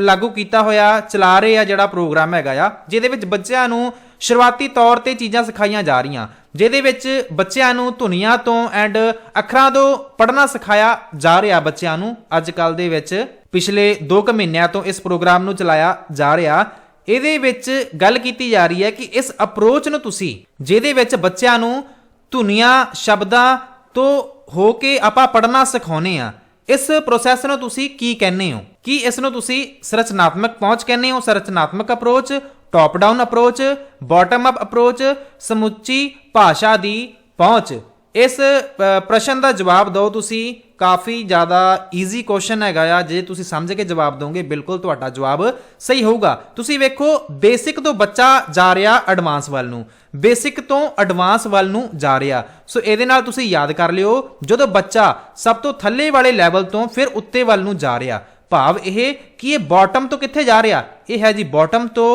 ਲਾਗੂ ਕੀਤਾ ਹੋਇਆ, ਚਲਾ ਰਹੇ ਆ ਜਿਹੜਾ ਪ੍ਰੋਗਰਾਮ ਹੈਗਾ ਆ, ਜਿਹਦੇ ਵਿੱਚ ਬੱਚਿਆਂ ਨੂੰ ਸ਼ੁਰੂਆਤੀ ਤੌਰ ਤੇ ਚੀਜ਼ਾਂ ਸਿਖਾਈਆਂ ਜਾ ਰਹੀਆਂ, ਜਿਹਦੇ ਵਿੱਚ ਬੱਚਿਆਂ ਨੂੰ ਧੁਨੀਆਂ ਤੋਂ ਐਂਡ ਅੱਖਰਾਂ ਤੋਂ ਪੜ੍ਹਨਾ ਸਿਖਾਇਆ ਜਾ ਰਿਹਾ ਬੱਚਿਆਂ ਨੂੰ। ਅੱਜ ਕੱਲ ਦੇ ਵਿੱਚ ਪਿਛਲੇ 2 ਕੁ ਮਹੀਨਿਆਂ ਤੋਂ ਇਸ ਪ੍ਰੋਗਰਾਮ ਨੂੰ ਚਲਾਇਆ ਜਾ ਰਿਹਾ। ਇਹਦੇ ਵਿੱਚ ਗੱਲ ਕੀਤੀ ਜਾ ਰਹੀ ਹੈ ਕਿ ਇਸ ਅਪਰੋਚ ਨੂੰ ਤੁਸੀਂ, ਜਿਹਦੇ ਵਿੱਚ ਬੱਚਿਆਂ ਨੂੰ ਧੁਨੀਆਂ ਸ਼ਬਦਾਂ ਤੋਂ ਹੋ ਕੇ ਆਪਾਂ ਪੜ੍ਹਨਾ ਸਿਖਾਉਨੇ ਆ ਇਸ ਪ੍ਰੋਸੈਸ ਨੂੰ ਤੁਸੀਂ ਕੀ ਕਹਿੰਦੇ ਹੋ? ਕੀ ਇਸ ਨੂੰ ਤੁਸੀਂ ਸੰਰਚਨਾਤਮਕ ਪਹੁੰਚ ਕਹਿੰਦੇ ਹੋ? ਸੰਰਚਨਾਤਮਕ approach top down approach bottom up approach ਸਮੁੱਚੀ ਭਾਸ਼ਾ ਦੀ ਪਹੁੰਚ। ਇਸ ਪ੍ਰਸ਼ਨ ਦਾ ਜਵਾਬ ਦਿਓ ਤੁਸੀਂ। ਕਾਫੀ ਜ਼ਿਆਦਾ ਈਜ਼ੀ ਕੁਐਸਚਨ ਹੈਗਾ ਆ। ਜੇ ਤੁਸੀਂ ਸਮਝ ਕੇ ਜਵਾਬ ਦੋਗੇ, ਬਿਲਕੁਲ ਤੁਹਾਡਾ ਜਵਾਬ ਸਹੀ ਹੋਊਗਾ। ਤੁਸੀਂ ਵੇਖੋ ਬੇਸਿਕ ਤੋਂ ਬੱਚਾ ਜਾ ਰਿਹਾ ਐਡਵਾਂਸ ਵੱਲ ਨੂੰ। ਬੇਸਿਕ ਤੋਂ ਐਡਵਾਂਸ ਵੱਲ ਨੂੰ ਜਾ ਰਿਹਾ। ਸੋ ਇਹਦੇ ਨਾਲ ਤੁਸੀਂ ਯਾਦ ਕਰ ਲਿਓ, ਜਦੋਂ ਬੱਚਾ ਸਭ ਤੋਂ ਥੱਲੇ ਵਾਲੇ ਲੈਵਲ ਤੋਂ ਫਿਰ ਉੱਤੇ ਵੱਲ ਨੂੰ ਜਾ ਰਿਹਾ, ਭਾਵ ਇਹ ਕਿ ਇਹ ਬਾਟਮ ਤੋਂ ਕਿੱਥੇ ਜਾ ਰਿਹਾ? ਇਹ ਹੈ ਜੀ ਬਾਟਮ ਤੋਂ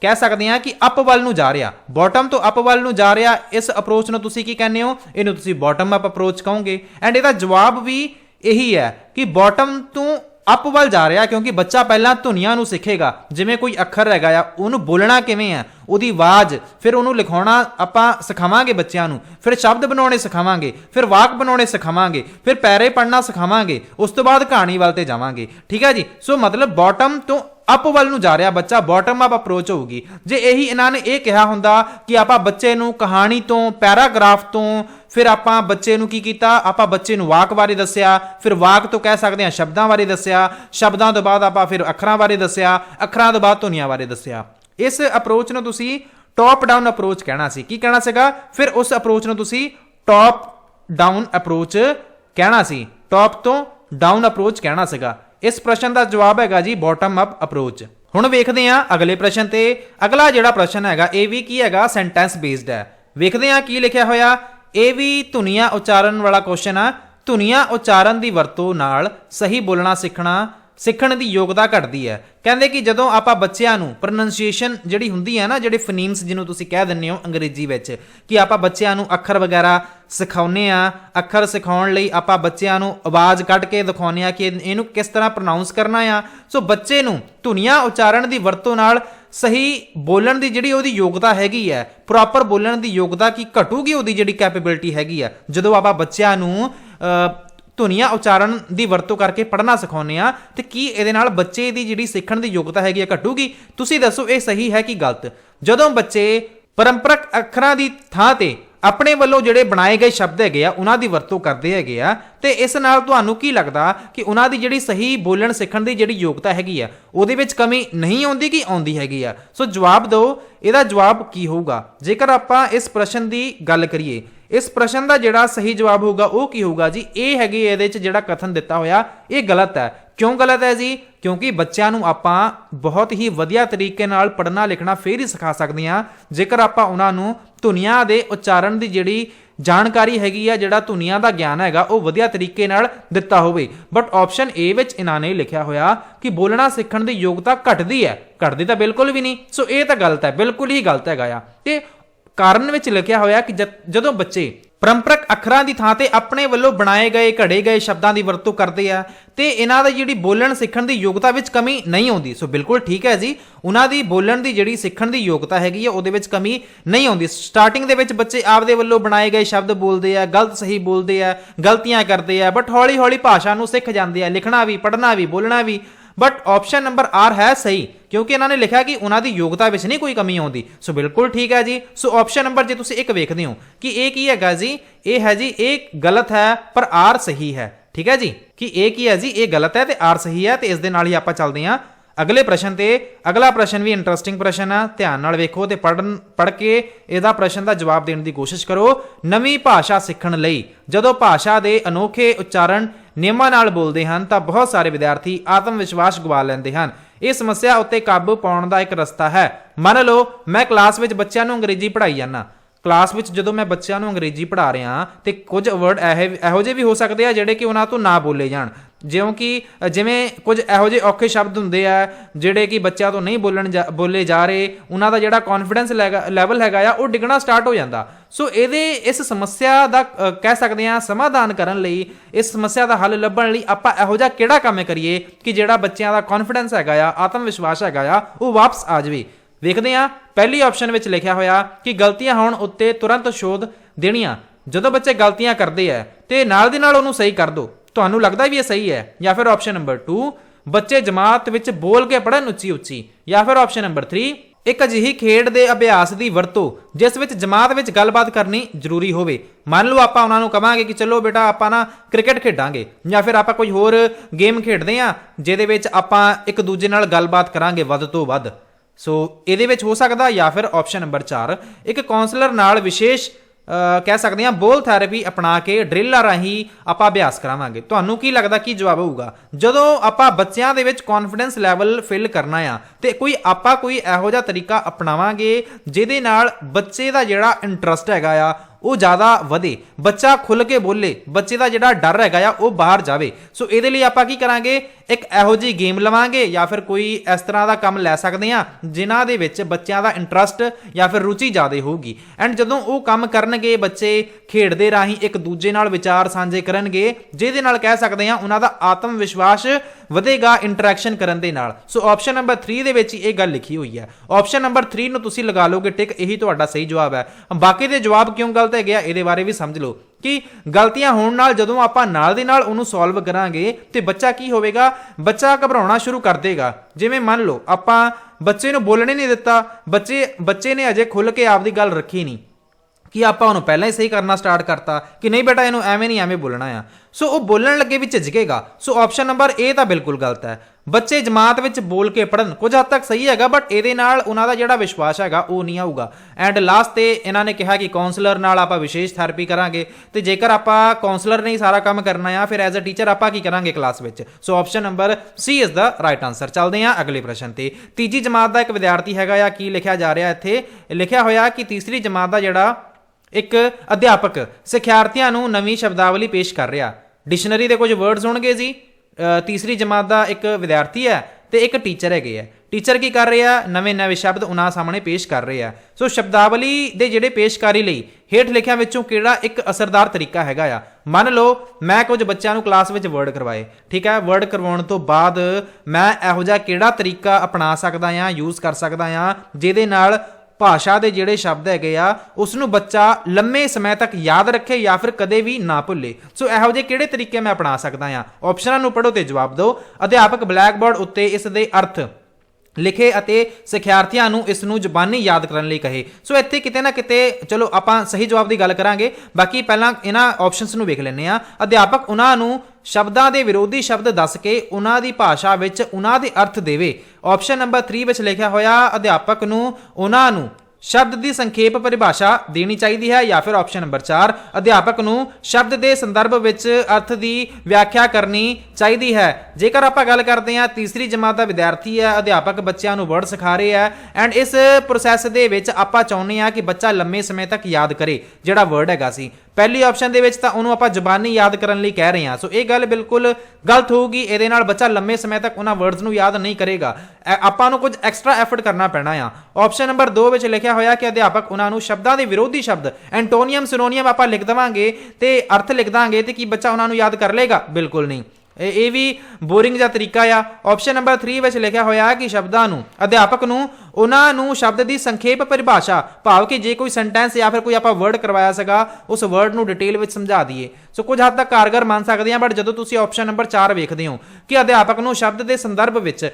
ਕਹਿ ਸਕਦੇ ਹਾਂ ਕਿ ਅਪ ਵੱਲ ਨੂੰ ਜਾ ਰਿਹਾ। ਬਾਟਮ ਤੋਂ ਅਪ ਵੱਲ ਨੂੰ ਜਾ ਰਿਹਾ, ਇਸ ਅਪਰੋਚ ਨੂੰ ਤੁਸੀਂ ਕੀ ਕਹਿੰਦੇ ਹੋ? ਇਹਨੂੰ ਤੁਸੀਂ ਬਾਟਮ ਅਪ ਅਪਰੋਚ ਕਹੋਗੇ। ਐਂਡ ਇਹਦਾ ਜਵਾਬ ਵੀ ਇਹੀ ਹੈ ਕਿ ਬਾਟਮ ਤੋਂ ਅਪ ਵੱਲ ਜਾ ਰਿਹਾ ਕਿਉਂਕਿ ਬੱਚਾ ਪਹਿਲਾਂ ਧੁਨੀਆਂ ਨੂੰ ਸਿੱਖੇਗਾ। ਜਿਵੇਂ ਕੋਈ ਅੱਖਰ ਹੈਗਾ ਆ, ਉਹਨੂੰ ਬੋਲਣਾ ਕਿਵੇਂ ਆ? ਉਹਦੀ ਆਵਾਜ਼, ਫਿਰ ਉਹਨੂੰ ਲਿਖਾਉਣਾ ਆਪਾਂ ਸਿਖਾਵਾਂਗੇ ਬੱਚਿਆਂ ਨੂੰ, ਫਿਰ ਸ਼ਬਦ ਬਣਾਉਣੇ ਸਿਖਾਵਾਂਗੇ, ਫਿਰ ਵਾਕ ਬਣਾਉਣੇ ਸਿਖਾਵਾਂਗੇ, ਫਿਰ ਪੈਰੇ ਪੜ੍ਹਨਾ ਸਿਖਾਵਾਂਗੇ, ਉਸ ਤੋਂ ਬਾਅਦ ਕਹਾਣੀ ਵੱਲ ਤੇ ਜਾਵਾਂਗੇ। ਠੀਕ ਹੈ ਜੀ? ਸੋ ਮਤਲਬ ਬਾਟਮ ਤੋਂ ਅਪ ਵੱਲ ਨੂੰ ਜਾ ਰਿਹਾ ਬੱਚਾ ਬਾਟਮ ਅਪ ਅਪਰੋਚ ਹੋਊਗੀ। ਜੇ ਇਹੀ ਇਹਨਾਂ ਨੇ ਇਹ ਕਿਹਾ ਹੁੰਦਾ ਕਿ ਆਪਾਂ ਬੱਚੇ ਨੂੰ ਕਹਾਣੀ ਤੋਂ, ਪੈਰਾਗ੍ਰਾਫ ਤੋਂ, ਫਿਰ ਆਪਾਂ ਬੱਚੇ ਨੂੰ ਕੀ ਕੀਤਾ? ਆਪਾਂ ਬੱਚੇ ਨੂੰ ਵਾਕ ਬਾਰੇ ਦੱਸਿਆ, ਫਿਰ ਵਾਕ ਤੋਂ ਕਹਿ ਸਕਦੇ ਹਾਂ ਸ਼ਬਦਾਂ ਬਾਰੇ ਦੱਸਿਆ, ਸ਼ਬਦਾਂ ਤੋਂ ਬਾਅਦ ਆਪਾਂ ਫਿਰ ਅੱਖਰਾਂ ਬਾਰੇ ਦੱਸਿਆ, ਅੱਖਰਾਂ ਤੋਂ ਬਾਅਦ ਧੁਨੀਆਂ ਬਾਰੇ ਦੱਸਿਆ। ਇਸ ਅਪਰੋਚ ਨੂੰ ਤੁਸੀਂ ਟੌਪ ਡਾਊਨ ਅਪਰੋਚ ਕਹਿਣਾ ਸੀ। ਕੀ ਕਹਿਣਾ ਸੀਗਾ? ਫਿਰ ਉਸ ਅਪਰੋਚ ਨੂੰ ਤੁਸੀਂ ਟੌਪ ਡਾਊਨ ਅਪਰੋਚ ਕਹਿਣਾ ਸੀ। ਟੌਪ ਤੋਂ ਡਾਊਨ ਅਪਰੋਚ ਕਹਿਣਾ ਸੀਗਾ। ਇਸ ਪ੍ਰਸ਼ਨ ਦਾ ਜਵਾਬ ਹੈਗਾ ਜੀ ਬਾਟਮ ਅਪ ਅਪਰੋਚ ਹੁਣ ਵੇਖਦੇ ਹਾਂ ਅਗਲੇ ਪ੍ਰਸ਼ਨ ਤੇ। ਅਗਲਾ ਜਿਹੜਾ ਪ੍ਰਸ਼ਨ ਹੈਗਾ, ਇਹ ਵੀ ਕੀ ਹੈਗਾ? ਸੈਂਟੈਂਸ ਬੇਸਡ ਹੈ। ਵੇਖਦੇ ਹਾਂ ਕੀ ਲਿਖਿਆ ਹੋਇਆ। ਇਹ ਵੀ ਧੁਨੀਆਂ ਉਚਾਰਨ ਵਾਲਾ ਕੁਐਸਚਨ ਆ। ਧੁਨੀਆਂ ਉਚਾਰਨ ਦੀ ਵਰਤੋਂ ਨਾਲ ਸਹੀ ਬੋਲਣਾ ਸਿੱਖਣਾ ਸਿੱਖਣ ਦੀ ਯੋਗਤਾ ਘਟਦੀ ਹੈ। ਕਹਿੰਦੇ ਕਿ ਜਦੋਂ ਆਪਾਂ ਬੱਚਿਆਂ ਨੂੰ ਪ੍ਰੋਨੰਸੀਏਸ਼ਨ ਜਿਹੜੀ ਹੁੰਦੀ ਹੈ ਨਾ, ਜਿਹੜੇ ਫਨੀਮਸ ਜਿਹਨੂੰ ਤੁਸੀਂ ਕਹਿ ਦਿੰਦੇ ਹੋ ਅੰਗਰੇਜ਼ੀ ਵਿੱਚ, ਕਿ ਆਪਾਂ ਬੱਚਿਆਂ ਨੂੰ ਅੱਖਰ ਵਗੈਰਾ ਸਿਖਾਉਨੇ ਆ ਅੱਖਰ ਸਿਖਾਉਣ ਲਈ ਆਪਾਂ ਬੱਚਿਆਂ ਨੂੰ ਆਵਾਜ਼ ਕੱਢ ਕੇ ਦਿਖਾਉਨੇ ਆ ਕਿ ਇਹਨੂੰ ਕਿਸ ਤਰ੍ਹਾਂ ਪ੍ਰੋਨਾਉਂਸ ਕਰਨਾ ਆ। ਸੋ ਬੱਚੇ ਨੂੰ ਧੁਨੀਆਂ ਉਚਾਰਨ ਦੀ ਵਰਤੋਂ ਨਾਲ ਸਹੀ ਬੋਲਣ ਦੀ ਜਿਹੜੀ ਉਹਦੀ ਯੋਗਤਾ ਹੈਗੀ ਹੈ ਪ੍ਰੋਪਰ ਬੋਲਣ ਦੀ ਯੋਗਤਾ ਕੀ ਘਟੂਗੀ, ਉਹਦੀ ਜਿਹੜੀ ਕੈਪੇਬਿਲਿਟੀ ਹੈਗੀ ਆ ਜਦੋਂ ਆਪਾਂ ਬੱਚਿਆਂ ਨੂੰ ਧੁਨੀਆਂ ਉਚਾਰਨ ਦੀ ਵਰਤੋਂ ਕਰਕੇ ਪੜ੍ਹਨਾ ਸਿਖਾਉਂਦੇ ਆ ਤੇ ਕੀ ਇਹਦੇ ਨਾਲ ਬੱਚੇ ਦੀ ਜਿਹੜੀ ਸਿੱਖਣ ਦੀ ਯੋਗਤਾ ਹੈਗੀ ਆ ਘਟੂਗੀ? ਤੁਸੀਂ ਦੱਸੋ, ਇਹ ਸਹੀ ਹੈ ਕਿ ਗਲਤ? ਜਦੋਂ ਬੱਚੇ ਪਰੰਪਰਕ ਅੱਖਰਾਂ ਦੀ ਥਾਂ ਤੇ ਆਪਣੇ ਵੱਲੋਂ ਜਿਹੜੇ ਬਣਾਏ ਗਏ ਸ਼ਬਦ ਹੈਗੇ ਆ, ਉਹਨਾਂ ਦੀ ਵਰਤੋਂ ਕਰਦੇ ਹੈਗੇ ਆ, ਤੇ ਇਸ ਨਾਲ ਤੁਹਾਨੂੰ ਕੀ ਲੱਗਦਾ ਕਿ ਉਹਨਾਂ ਦੀ ਜਿਹੜੀ ਸਹੀ ਬੋਲਣ ਸਿੱਖਣ ਦੀ ਜਿਹੜੀ ਯੋਗਤਾ ਹੈਗੀ ਆ, ਉਹਦੇ ਵਿੱਚ ਕਮੀ ਨਹੀਂ ਆਉਂਦੀ ਕਿ ਆਉਂਦੀ ਹੈਗੀ ਆ? ਸੋ ਜਵਾਬ ਦਿਓ, ਇਹਦਾ ਜਵਾਬ ਕੀ ਹੋਊਗਾ? ਜੇਕਰ ਆਪਾਂ ਇਸ ਪ੍ਰਸ਼ਨ ਦੀ ਗੱਲ ਕਰੀਏ ਇਸ ਪ੍ਰਸ਼ਨ ਦਾ ਜਿਹੜਾ ਸਹੀ ਜਵਾਬ ਹੋਊਗਾ, ਉਹ ਕੀ ਹੋਊਗਾ ਜੀ? ਇਹ ਹੈਗੀ ਇਹਦੇ 'ਚ ਜਿਹੜਾ ਕਥਨ ਦਿੱਤਾ ਹੋਇਆ, ਇਹ ਗਲਤ ਹੈ। ਕਿਉਂ ਗਲਤ ਹੈ ਜੀ? ਕਿਉਂਕਿ ਬੱਚਿਆਂ ਨੂੰ ਆਪਾਂ ਬਹੁਤ ਹੀ ਵਧੀਆ ਤਰੀਕੇ ਨਾਲ ਪੜ੍ਹਨਾ, ਲਿਖਣਾ ਫੇਰ ਹੀ ਸਿਖਾ ਸਕਦੇ ਹਾਂ। ਜੇਕਰ ਆਪਾਂ ਉਹਨਾਂ ਨੂੰ ਧੁਨੀਆਂ ਦੇ ਉਚਾਰਨ ਦੀ ਜਿਹੜੀ ਜਾਣਕਾਰੀ ਹੈਗੀ ਆ, ਜਿਹੜਾ ਧੁਨੀਆਂ ਦਾ ਗਿਆਨ ਹੈਗਾ, ਉਹ ਵਧੀਆ ਤਰੀਕੇ ਨਾਲ ਦਿੱਤਾ ਹੋਵੇ। ਬਟ ਆਪਸ਼ਨ ਏ ਵਿੱਚ ਇਹਨਾਂ ਨੇ ਲਿਖਿਆ ਹੋਇਆ ਕਿ ਬੋਲਣਾ ਸਿੱਖਣ ਦੀ ਯੋਗਤਾ ਘਟਦੀ ਹੈ। ਘਟਦੀ ਤਾਂ ਬਿਲਕੁਲ ਵੀ ਨਹੀਂ। ਸੋ ਇਹ ਤਾਂ ਗਲਤ ਹੈ। ਬਿਲਕੁਲ ਹੀ ਗਲਤ ਹੈਗਾ ਆ। ਤੇ ਕਾਰਨ ਵਿੱਚ ਲਿਖਿਆ ਹੋਇਆ ਕਿ ਜਦੋਂ ਬੱਚੇ ਪਰੰਪਰਕ ਅੱਖਰਾਂ ਦੀ ਥਾਂ ਤੇ ਆਪਣੇ ਵੱਲੋਂ ਬਣਾਏ ਗਏ, ਘੜੇ ਗਏ ਸ਼ਬਦਾਂ ਦੀ ਵਰਤੋਂ ਕਰਦੇ ਆ, ਤੇ ਇਹਨਾਂ ਦਾ ਜਿਹੜੀ ਬੋਲਣ ਸਿੱਖਣ ਦੀ ਯੋਗਤਾ ਵਿੱਚ ਕਮੀ ਨਹੀਂ ਆਉਂਦੀ। ਸੋ ਬਿਲਕੁਲ ਠੀਕ ਹੈ ਜੀ, ਉਹਨਾਂ ਦੀ ਬੋਲਣ ਦੀ ਜਿਹੜੀ ਸਿੱਖਣ ਦੀ ਯੋਗਤਾ ਹੈਗੀ ਹੈ ਉਹਦੇ ਵਿੱਚ ਕਮੀ ਨਹੀਂ ਆਉਂਦੀ। ਸਟਾਰਟਿੰਗ ਦੇ ਵਿੱਚ ਬੱਚੇ ਆਪਦੇ ਵੱਲੋਂ ਬਣਾਏ ਗਏ ਸ਼ਬਦ ਬੋਲਦੇ ਆ, ਗਲਤ ਸਹੀ ਬੋਲਦੇ ਆ, ਗਲਤੀਆਂ ਕਰਦੇ ਆ ਬਟ ਹੌਲੀ ਹੌਲੀ ਭਾਸ਼ਾ ਨੂੰ ਸਿੱਖ ਜਾਂਦੇ ਆ, ਲਿਖਣਾ ਵੀ, ਪੜ੍ਹਨਾ ਵੀ, ਬੋਲਣਾ ਵੀ। ਬਟ ਆਪਸ਼ਨ ਨੰਬਰ ਆਰ ਹੈ ਸਹੀ। ਕਿਉਂਕਿ ਇਹਨਾਂ ਨੇ ਲਿਖਿਆ ਕਿ ਉਹਨਾਂ ਦੀ ਯੋਗਤਾ ਵਿੱਚ ਨਹੀਂ ਕੋਈ ਕਮੀ ਆਉਂਦੀ। ਸੋ ਬਿਲਕੁਲ ਠੀਕ ਹੈ ਜੀ। ਸੋ ਆਪਸ਼ਨ ਨੰਬਰ ਜੇ ਤੁਸੀਂ ਇੱਕ ਵੇਖਦੇ ਹੋ ਕਿ ਇਹ ਕੀ ਹੈਗਾ ਜੀ? ਇਹ ਹੈ ਜੀ, ਇਹ ਗਲਤ ਹੈ, ਪਰ ਆਰ ਸਹੀ ਹੈ। ਠੀਕ ਹੈ ਜੀ? ਕਿ ਇਹ ਕੀ ਹੈ ਜੀ? ਇਹ ਗਲਤ ਹੈ ਤੇ ਆਰ ਸਹੀ ਹੈ ਤੇ ਇਸ ਦੇ ਨਾਲ ਹੀ ਆਪਾਂ ਚੱਲਦੇ ਹਾਂ ਅਗਲੇ ਪ੍ਰਸ਼ਨ ਤੇ। ਅਗਲਾ ਪ੍ਰਸ਼ਨ ਵੀ ਇੰਟਰਸਟਿੰਗ ਪ੍ਰਸ਼ਨ ਆ ਧਿਆਨ ਨਾਲ ਵੇਖੋ ਤੇ ਪੜਨ ਪੜ ਕੇ ਇਹਦਾ ਪ੍ਰਸ਼ਨ ਦਾ ਜਵਾਬ ਦੇਣ ਦੀ ਕੋਸ਼ਿਸ਼ ਕਰੋ। ਨਵੀਂ ਭਾਸ਼ਾ ਸਿੱਖਣ ਲਈ ਜਦੋਂ ਭਾਸ਼ਾ ਦੇ ਅਨੋਖੇ ਉਚਾਰਨ ਨਿਯਮਾਂ ਨਾਲ ਬੋਲਦੇ ਹਨ ਤਾਂ ਬਹੁਤ ਸਾਰੇ ਵਿਦਿਆਰਥੀ ਆਤਮ ਵਿਸ਼ਵਾਸ ਗਵਾ ਲੈਂਦੇ ਹਨ। ਇਹ ਸਮੱਸਿਆ ਉੱਤੇ ਕਾਬੂ ਪਾਉਣ ਦਾ ਇੱਕ ਰਸਤਾ ਹੈ। ਮੰਨ ਲਓ, ਮੈਂ ਕਲਾਸ ਵਿੱਚ ਬੱਚਿਆਂ ਨੂੰ ਅੰਗਰੇਜ਼ੀ ਪੜ੍ਹਾਈ ਜਾਂਦਾ। ਕਲਾਸ ਵਿੱਚ ਜਦੋਂ ਮੈਂ ਬੱਚਿਆਂ ਨੂੰ ਅੰਗਰੇਜ਼ੀ ਪੜ੍ਹਾ ਰਿਹਾ, ਤੇ ਕੁਝ ਵਰਡ ਇਹੋ ਜਿਹੇ ਵੀ ਹੋ ਸਕਦੇ ਆ ਜਿਹੜੇ ਕਿ ਉਹਨਾਂ ਤੋਂ ਨਾ ਬੋਲੇ ਜਾਣ। ਜਿਉਂ ਕਿ ਜਿਵੇਂ ਕੁਝ ਇਹੋ ਜਿਹੇ ਔਖੇ ਸ਼ਬਦ ਹੁੰਦੇ ਆ, ਜਿਹੜੇ ਕਿ ਬੱਚਿਆਂ ਤੋਂ ਨਹੀਂ ਬੋਲਣ ਜਾ- ਬੋਲੇ ਜਾ ਰਹੇ, ਉਹਨਾਂ ਦਾ ਜਿਹੜਾ ਕੌਨਫੀਡੈਂਸ ਲੈਵਲ ਹੈਗਾ ਆ, ਉਹ ਡਿੱਗਣਾ ਸਟਾਰਟ ਹੋ ਜਾਂਦਾ। ਸੋ ਇਹਦੇ, ਇਸ ਸਮੱਸਿਆ ਦਾ ਕਹਿ ਸਕਦੇ ਆ ਸਮਾਧਾਨ ਕਰਨ ਲਈ, ਇਸ ਸਮੱਸਿਆ ਦਾ ਹੱਲ ਲੱਭਣ ਲਈ ਆਪਾਂ ਇਹੋ ਜਿਹਾ ਕਿਹੜਾ ਕੰਮ ਕਰੀਏ ਕਿ ਜਿਹੜਾ ਬੱਚਿਆਂ ਦਾ ਕੌਨਫੀਡੈਂਸ ਹੈਗਾ ਆ ਆਤਮ ਵਿਸ਼ਵਾਸ ਹੈਗਾ ਆ, ਉਹ ਵਾਪਸ ਆ ਜਾਵੇ। ਵੇਖਦੇ ਹਾਂ, ਪਹਿਲੀ ਆਪਸ਼ਨ ਵਿੱਚ ਲਿਖਿਆ ਹੋਇਆ ਕਿ ਗਲਤੀਆਂ ਹੋਣ ਉੱਤੇ ਤੁਰੰਤ ਸ਼ੋਧ ਦੇਣੀਆਂ। ਜਦੋਂ ਬੱਚੇ ਗਲਤੀਆਂ ਕਰਦੇ ਆ, ਤੇ ਨਾਲ ਦੀ ਨਾਲ ਉਹਨੂੰ ਸਹੀ ਕਰ ਦਿਓ ਤੁਹਾਨੂੰ ਲੱਗਦਾ ਵੀ ਇਹ ਸਹੀ ਹੈ? ਜਾਂ ਫਿਰ ਆਪਸ਼ਨ ਨੰਬਰ 2 ਬੱਚੇ ਜਮਾਤ ਵਿੱਚ ਬੋਲ ਕੇ ਪੜਨ ਉੱਚੀ ਉੱਚੀ। ਜਾਂ ਫਿਰ ਆਪਸ਼ਨ ਨੰਬਰ 3 ਇੱਕ ਅਜਿਹੀ ਖੇਡ ਦੇ ਅਭਿਆਸ ਦੀ ਵਰਤੋਂ, ਜਿਸ ਵਿੱਚ ਜਮਾਤ ਵਿੱਚ ਗੱਲਬਾਤ ਕਰਨੀ ਜ਼ਰੂਰੀ ਹੋਵੇ। ਮੰਨ ਲਓ ਆਪਾਂ ਉਹਨਾਂ ਨੂੰ ਕਵਾਂਗੇ ਕਿ ਚਲੋ ਬੇਟਾ ਆਪਾਂ ਨਾ ਕ੍ਰਿਕਟ ਖੇਡਾਂਗੇ, ਜਾਂ ਫਿਰ ਆਪਾਂ ਕੋਈ ਹੋਰ ਗੇਮ ਖੇਡਦੇ ਆ ਜਿਹਦੇ ਵਿੱਚ ਆਪਾਂ ਇੱਕ ਦੂਜੇ ਨਾਲ ਗੱਲਬਾਤ ਕਰਾਂਗੇ ਵੱਧ ਤੋਂ ਵੱਧ। ਸੋ ਇਹਦੇ ਵਿੱਚ ਹੋ ਸਕਦਾ ਜਾਂ ਫਿਰ ਆਪਸ਼ਨ ਨੰਬਰ 4 ਇੱਕ ਕਾਉਂਸਲਰ ਨਾਲ ਵਿਸ਼ੇਸ਼ ਕਹਿ ਸਕਦੇ ਹਾਂ ਬੋਲ ਥੈਰੇਪੀ ਅਪਣਾ ਕੇ ਡਰਿਲ ਰਾਹੀਂ ਆਪਾਂ ਅਭਿਆਸ ਕਰਾਵਾਂਗੇ। ਤੁਹਾਨੂੰ ਕੀ ਲੱਗਦਾ, ਕੀ ਜਵਾਬ ਹੋਊਗਾ? ਜਦੋਂ ਆਪਾਂ ਬੱਚਿਆਂ ਦੇ ਵਿੱਚ ਕੌਨਫੀਡੈਂਸ ਲੈਵਲ ਫਿਲ ਕਰਨਾ ਆ, ਤੇ ਕੋਈ ਆਪਾਂ ਕੋਈ ਇਹੋ ਜਿਹਾ ਤਰੀਕਾ ਅਪਣਾਵਾਂਗੇ, ਜਿਹਦੇ ਨਾਲ ਬੱਚੇ ਦਾ ਜਿਹੜਾ ਇੰਟਰਸਟ ਹੈਗਾ ਆ ਉਹ ਜ਼ਿਆਦਾ ਵਧੇ। ਬੱਚਾ ਖੁੱਲ ਕੇ ਬੋਲੇ। ਬੱਚੇ ਦਾ ਜਿਹੜਾ ਡਰ ਹੈਗਾ ਆ, ਉਹ ਬਾਹਰ ਜਾਵੇ। ਸੋ ਇਹਦੇ ਲਈ ਆਪਾਂ ਕੀ ਕਰਾਂਗੇ? ਇੱਕ ਇਹੋ ਜਿਹੀ ਗੇਮ ਲਵਾਂਗੇ ਜਾਂ ਫਿਰ ਕੋਈ ਇਸ ਤਰ੍ਹਾਂ ਦਾ ਕੰਮ ਲੈ ਸਕਦੇ ਆ ਜਿਨ੍ਹਾਂ ਦੇ ਵਿੱਚ ਬੱਚਿਆਂ ਦਾ ਇੰਟਰਸਟ ਜਾਂ ਫਿਰ ਰੁਚੀ ਜ਼ਿਆਦਾ ਹੋਊਗੀ। ਐਂਡ ਜਦੋਂ ਉਹ ਕੰਮ ਕਰਨਗੇ, ਬੱਚੇ ਖੇਡਦੇ ਰਾਹੀਂ ਇੱਕ ਦੂਜੇ ਨਾਲ ਵਿਚਾਰ ਸਾਂਝੇ ਕਰਨਗੇ, ਜਿਹਦੇ ਨਾਲ ਕਹਿ ਸਕਦੇ ਆ ਉਹਨਾਂ ਦਾ ਆਤਮ ਵਿਸ਼ਵਾਸ ਵਧੇਗਾ ਇੰਟਰੈਕਸ਼ਨ ਕਰਨ ਦੇ ਨਾਲ। ਸੋ ਆਪਸ਼ਨ ਨੰਬਰ 3 ਦੇ ਵਿੱਚ ਇਹ ਗੱਲ ਲਿਖੀ ਹੋਈ ਹੈ। ਆਪਸ਼ਨ ਨੰਬਰ 3 ਨੂੰ ਤੁਸੀਂ ਲਗਾ ਲਓਗੇ ਟਿਕ ਇਹੀ ਤੁਹਾਡਾ ਸਹੀ ਜਵਾਬ ਹੈ। ਬਾਕੀ ਦੇ ਜਵਾਬ ਕਿਉਂ ਗਲਤ ਹੈਗੇ ਆ, ਇਹਦੇ ਬਾਰੇ ਵੀ ਸਮਝ ਲਓ। ਕਿ ਗਲਤੀਆਂ ਹੋਣ ਨਾਲ ਜਦੋਂ ਆਪਾਂ ਨਾਲ ਦੇ ਨਾਲ ਉਹਨੂੰ ਸੋਲਵ ਕਰਾਂਗੇ, ਤੇ ਬੱਚਾ ਕੀ ਹੋਵੇਗਾ? ਬੱਚਾ ਘਬਰਾਉਣਾ ਸ਼ੁਰੂ ਕਰ ਦੇਗਾ। ਜਿਵੇਂ ਮੰਨ ਲਓ, ਆਪਾਂ ਬੱਚੇ ਨੂੰ ਬੋਲਣੇ ਨਹੀਂ ਦਿੱਤਾ, ਬੱਚੇ ਬੱਚੇ ਨੇ ਅਜੇ ਖੁੱਲ ਕੇ ਆਪਦੀ ਗੱਲ ਰੱਖੀ ਨਹੀਂ। ਕਿ ਆਪਾਂ ਉਹਨੂੰ ਪਹਿਲਾਂ ਹੀ ਸਹੀ ਕਰਨਾ ਸਟਾਰਟ ਕਰਤਾ, ਕਿ ਨਹੀਂ ਬੇਟਾ, ਇਹਨੂੰ ਐਵੇਂ ਨਹੀਂ ਐਵੇਂ ਬੋਲਣਾ ਆ। ਸੋ ਉਹ ਬੋਲਣ ਲੱਗੇ ਵੀ ਝਿਜਕੇਗਾ। ਸੋ ਆਪਸ਼ਨ ਨੰਬਰ A ਤਾਂ ਬਿਲਕੁਲ ਗਲਤ ਹੈ। ਬੱਚੇ ਜਮਾਤ ਵਿੱਚ ਬੋਲ ਕੇ ਪੜਨ ਕੁਝ ਹੱਦ ਤੱਕ ਸਹੀ ਹੈਗਾ ਬਟ ਇਹਦੇ ਨਾਲ ਉਹਨਾਂ ਦਾ ਜਿਹੜਾ ਵਿਸ਼ਵਾਸ ਹੈਗਾ, ਉਹ ਨਹੀਂ ਆਊਗਾ। ਐਂਡ ਲਾਸਟ ਤੇ ਇਹਨਾਂ ਨੇ ਕਿਹਾ ਕਿ ਕਾਉਂਸਲਰ ਨਾਲ ਆਪਾਂ ਵਿਸ਼ੇਸ਼ ਥੈਰੇਪੀ ਕਰਾਂਗੇ। ਤੇ ਜੇਕਰ ਆਪਾਂ ਕਾਉਂਸਲਰ ਨੇ ਹੀ ਸਾਰਾ ਕੰਮ ਕਰਨਾ ਆ, ਫਿਰ ਐਜ਼ ਅ ਟੀਚਰ ਆਪਾਂ ਕੀ ਕਰਾਂਗੇ ਕਲਾਸ ਵਿੱਚ? So option number C is the right answer ਚੱਲਦੇ ਹਾਂ ਅਗਲੇ ਪ੍ਰਸ਼ਨ ਤੇ। ਤੀਜੀ ਜਮਾਤ ਦਾ ਇੱਕ ਵਿਦਿਆਰਥੀ ਹੈਗਾ ਆ, ਕੀ ਲਿਖਿਆ ਜਾ ਰਿਹਾ ਇੱਥੇ? ਲਿਖਿਆ ਹੋਇਆ ਕਿ ਤੀਸਰੀ ਜਮਾਤ ਦਾ ਜਿਹੜਾ ਇੱਕ ਅਧਿਆਪਕ ਸਿੱਖਿਆਰਥੀਆਂ ਨੂੰ ਨਵੀਂ ਸ਼ਬਦਾਵਲੀ ਪੇਸ਼ ਕਰ ਰਿਹਾ। ਡਿਕਸ਼ਨਰੀ ਦੇ ਕੁਝ ਵਰਡਸ ਹੋਣਗੇ ਜੀ। ਤੀਸਰੀ ਜਮਾਤ ਦਾ ਇੱਕ ਵਿਦਿਆਰਥੀ ਹੈ ਤੇ ਇੱਕ ਟੀਚਰ ਹੈਗੇ ਆ। ਟੀਚਰ ਕੀ ਕਰ ਰਿਹਾ ਨਵੇਂ ਨਵੇਂ ਸ਼ਬਦ ਉਹਨਾਂ ਸਾਹਮਣੇ ਪੇਸ਼ ਕਰ ਰਹੇ ਆ। ਸੋ ਸ਼ਬਦਾਵਲੀ ਦੇ ਜਿਹੜੇ ਪੇਸ਼ਕਾਰੀ ਲਈ ਹੇਠ ਲਿਖਿਆਂ ਵਿੱਚੋਂ ਕਿਹੜਾ ਇੱਕ ਅਸਰਦਾਰ ਤਰੀਕਾ ਹੈਗਾ ਆ? ਮੰਨ ਲਓ, ਮੈਂ ਕੁਝ ਬੱਚਿਆਂ ਨੂੰ ਕਲਾਸ ਵਿੱਚ ਵਰਡ ਕਰਵਾਏ, ਠੀਕ ਹੈ ਵਰਡ ਕਰਵਾਉਣ ਤੋਂ ਬਾਅਦ ਮੈਂ ਇਹੋ ਜਿਹਾ ਕਿਹੜਾ ਤਰੀਕਾ ਅਪਣਾ ਸਕਦਾ ਆ ਯੂਜ਼ ਕਰ ਸਕਦਾ ਆ, ਜਿਹਦੇ ਨਾਲ ਭਾਸ਼ਾ ਦੇ ਜਿਹੜੇ ਸ਼ਬਦ ਹੈਗੇ ਆ ਉਸ ਨੂੰ ਬੱਚਾ ਲੰਮੇ ਸਮੇਂ ਤੱਕ ਯਾਦ ਰੱਖੇ ਜਾਂ ਫਿਰ ਕਦੇ ਵੀ ਨਾ ਭੁੱਲੇ। ਸੋ ਇਹੋ ਜਿਹੇ ਕਿਹੜੇ ਤਰੀਕੇ ਮੈਂ ਅਪਣਾ ਸਕਦਾ ਆ ਆਪਸ਼ਨਾਂ ਨੂੰ ਪੜ੍ਹੋ ਤੇ ਜਵਾਬ ਦਿਓ। ਅਧਿਆਪਕ ਬਲੈਕਬੋਰਡ ਉੱਤੇ ਇਸ ਦੇ ਅਰਥ ਲਿਖੇ ਅਤੇ ਸਿੱਖਿਆਰਥੀਆਂ ਨੂੰ ਇਸ ਨੂੰ ਜ਼ਬਾਨੀ ਯਾਦ ਕਰਨ ਲਈ ਕਹੇ। ਸੋ ਇੱਥੇ ਕਿਤੇ ਨਾ ਕਿਤੇ, ਚਲੋ ਆਪਾਂ ਸਹੀ ਜਵਾਬ ਦੀ ਗੱਲ ਕਰਾਂਗੇ। ਬਾਕੀ ਪਹਿਲਾਂ ਇਹਨਾਂ ਆਪਸ਼ਨਸ ਨੂੰ ਵੇਖ ਲੈਂਦੇ ਆ ਅਧਿਆਪਕ ਉਹਨਾਂ ਨੂੰ ਸ਼ਬਦਾਂ ਦੇ ਵਿਰੋਧੀ ਸ਼ਬਦ ਦੱਸ ਕੇ ਉਹਨਾਂ ਦੀ ਭਾਸ਼ਾ ਵਿੱਚ ਉਹਨਾਂ ਦੇ ਅਰਥ ਦੇਵੇ। ਆਪਸ਼ਨ ਨੰਬਰ 3 ਵਿੱਚ ਲਿਖਿਆ ਹੋਇਆ ਅਧਿਆਪਕ ਨੂੰ ਉਹਨਾਂ ਨੂੰ ਸ਼ਬਦ ਦੀ ਸੰਖੇਪ ਪਰਿਭਾਸ਼ਾ ਦੇਣੀ ਚਾਹੀਦੀ ਹੈ ਜਾਂ ਫਿਰ ਆਪਸ਼ਨ ਨੰਬਰ 4 ਅਧਿਆਪਕ ਨੂੰ ਸ਼ਬਦ ਦੇ ਸੰਦਰਭ ਵਿੱਚ ਅਰਥ ਦੀ ਵਿਆਖਿਆ ਕਰਨੀ ਚਾਹੀਦੀ ਹੈ। ਜੇਕਰ ਆਪਾਂ ਗੱਲ ਕਰਦੇ ਹਾਂ, ਤੀਸਰੀ ਜਮਾਤ ਦਾ ਵਿਦਿਆਰਥੀ ਹੈ, ਅਧਿਆਪਕ ਬੱਚਿਆਂ ਨੂੰ ਵਰਡ ਸਿਖਾ ਰਹੇ ਹੈ ਐਂਡ ਇਸ ਪ੍ਰੋਸੈਸ ਦੇ ਵਿੱਚ ਆਪਾਂ ਚਾਹੁੰਦੇ ਹਾਂ ਕਿ ਬੱਚਾ ਲੰਮੇ ਸਮੇਂ ਤੱਕ ਯਾਦ ਕਰੇ, ਜਿਹੜਾ ਵਰਡ ਹੈਗਾ ਸੀ। ਪਹਿਲੀ ਆਪਸ਼ਨ ਦੇ ਵਿੱਚ ਤਾਂ ਉਹਨੂੰ ਆਪਾਂ ਜ਼ਬਾਨੀ ਯਾਦ ਕਰਨ ਲਈ ਕਹਿ ਰਹੇ ਹਾਂ। ਸੋ ਇਹ ਗੱਲ ਬਿਲਕੁਲ ਗਲਤ ਹੋਊਗੀ, ਇਹਦੇ ਨਾਲ ਬੱਚਾ ਲੰਮੇ ਸਮੇਂ ਤੱਕ ਉਹਨਾਂ ਵਰਡਸ ਨੂੰ ਯਾਦ ਨਹੀਂ ਕਰੇਗਾ। ਆਪਾਂ ਨੂੰ ਕੁਝ ਐਕਸਟਰਾ ਐਫਰਟ ਕਰਨਾ ਪੈਣਾ ਆ। ਆਪਸ਼ਨ ਨੰਬਰ 2 ਵਿੱਚ ਲਿਖਿਆ ਹੋਇਆ ਕਿ ਅਧਿਆਪਕ ਉਹਨਾਂ ਨੂੰ ਸ਼ਬਦਾਂ ਦੇ ਵਿਰੋਧੀ ਸ਼ਬਦ, ਐਂਟੋਨੀਅਮ, ਸਿਨੋਨੀਅਮ ਆਪਾਂ ਲਿਖ ਦਵਾਂਗੇ ਤੇ ਅਰਥ ਲਿਖ ਦਾਂਗੇ ਤੇ ਕੀ ਬੱਚਾ ਉਹਨਾਂ ਨੂੰ ਯਾਦ ਕਰ ਲੇਗਾ ਬਿਲਕੁਲ ਨਹੀਂ। ਇਹ ਇਹ ਵੀ ਬੋਰਿੰਗ ਜਿਹਾ ਤਰੀਕਾ ਆ। ਆਪਸ਼ਨ ਨੰਬਰ 3 ਵਿੱਚ ਲਿਖਿਆ ਹੋਇਆ ਹੈ ਕਿ ਸ਼ਬਦਾਂ ਨੂੰ ਅਧਿਆਪਕ ਨੂੰ ਉਹਨਾਂ ਨੂੰ ਸ਼ਬਦ ਦੀ ਸੰਖੇਪ ਪਰਿਭਾਸ਼ਾ, ਭਾਵ ਕਿ ਜੇ ਕੋਈ ਸੈਂਟੈਂਸ ਜਾਂ ਫਿਰ ਕੋਈ ਆਪਾਂ ਵਰਡ ਕਰਵਾਇਆ ਸੀਗਾ, ਉਸ ਵਰਡ ਨੂੰ ਡਿਟੇਲ ਵਿੱਚ ਸਮਝਾ ਦਈਏ। ਸੋ ਕੁਝ ਹੱਦ ਤੱਕ ਕਾਰਗਰ ਮੰਨ ਸਕਦੇ ਹਾਂ ਬਟ ਜਦੋਂ ਤੁਸੀਂ ਆਪਸ਼ਨ ਨੰਬਰ 4 ਵੇਖਦੇ ਹੋ ਕਿ ਅਧਿਆਪਕ ਨੂੰ ਸ਼ਬਦ ਦੇ ਸੰਦਰਭ ਵਿੱਚ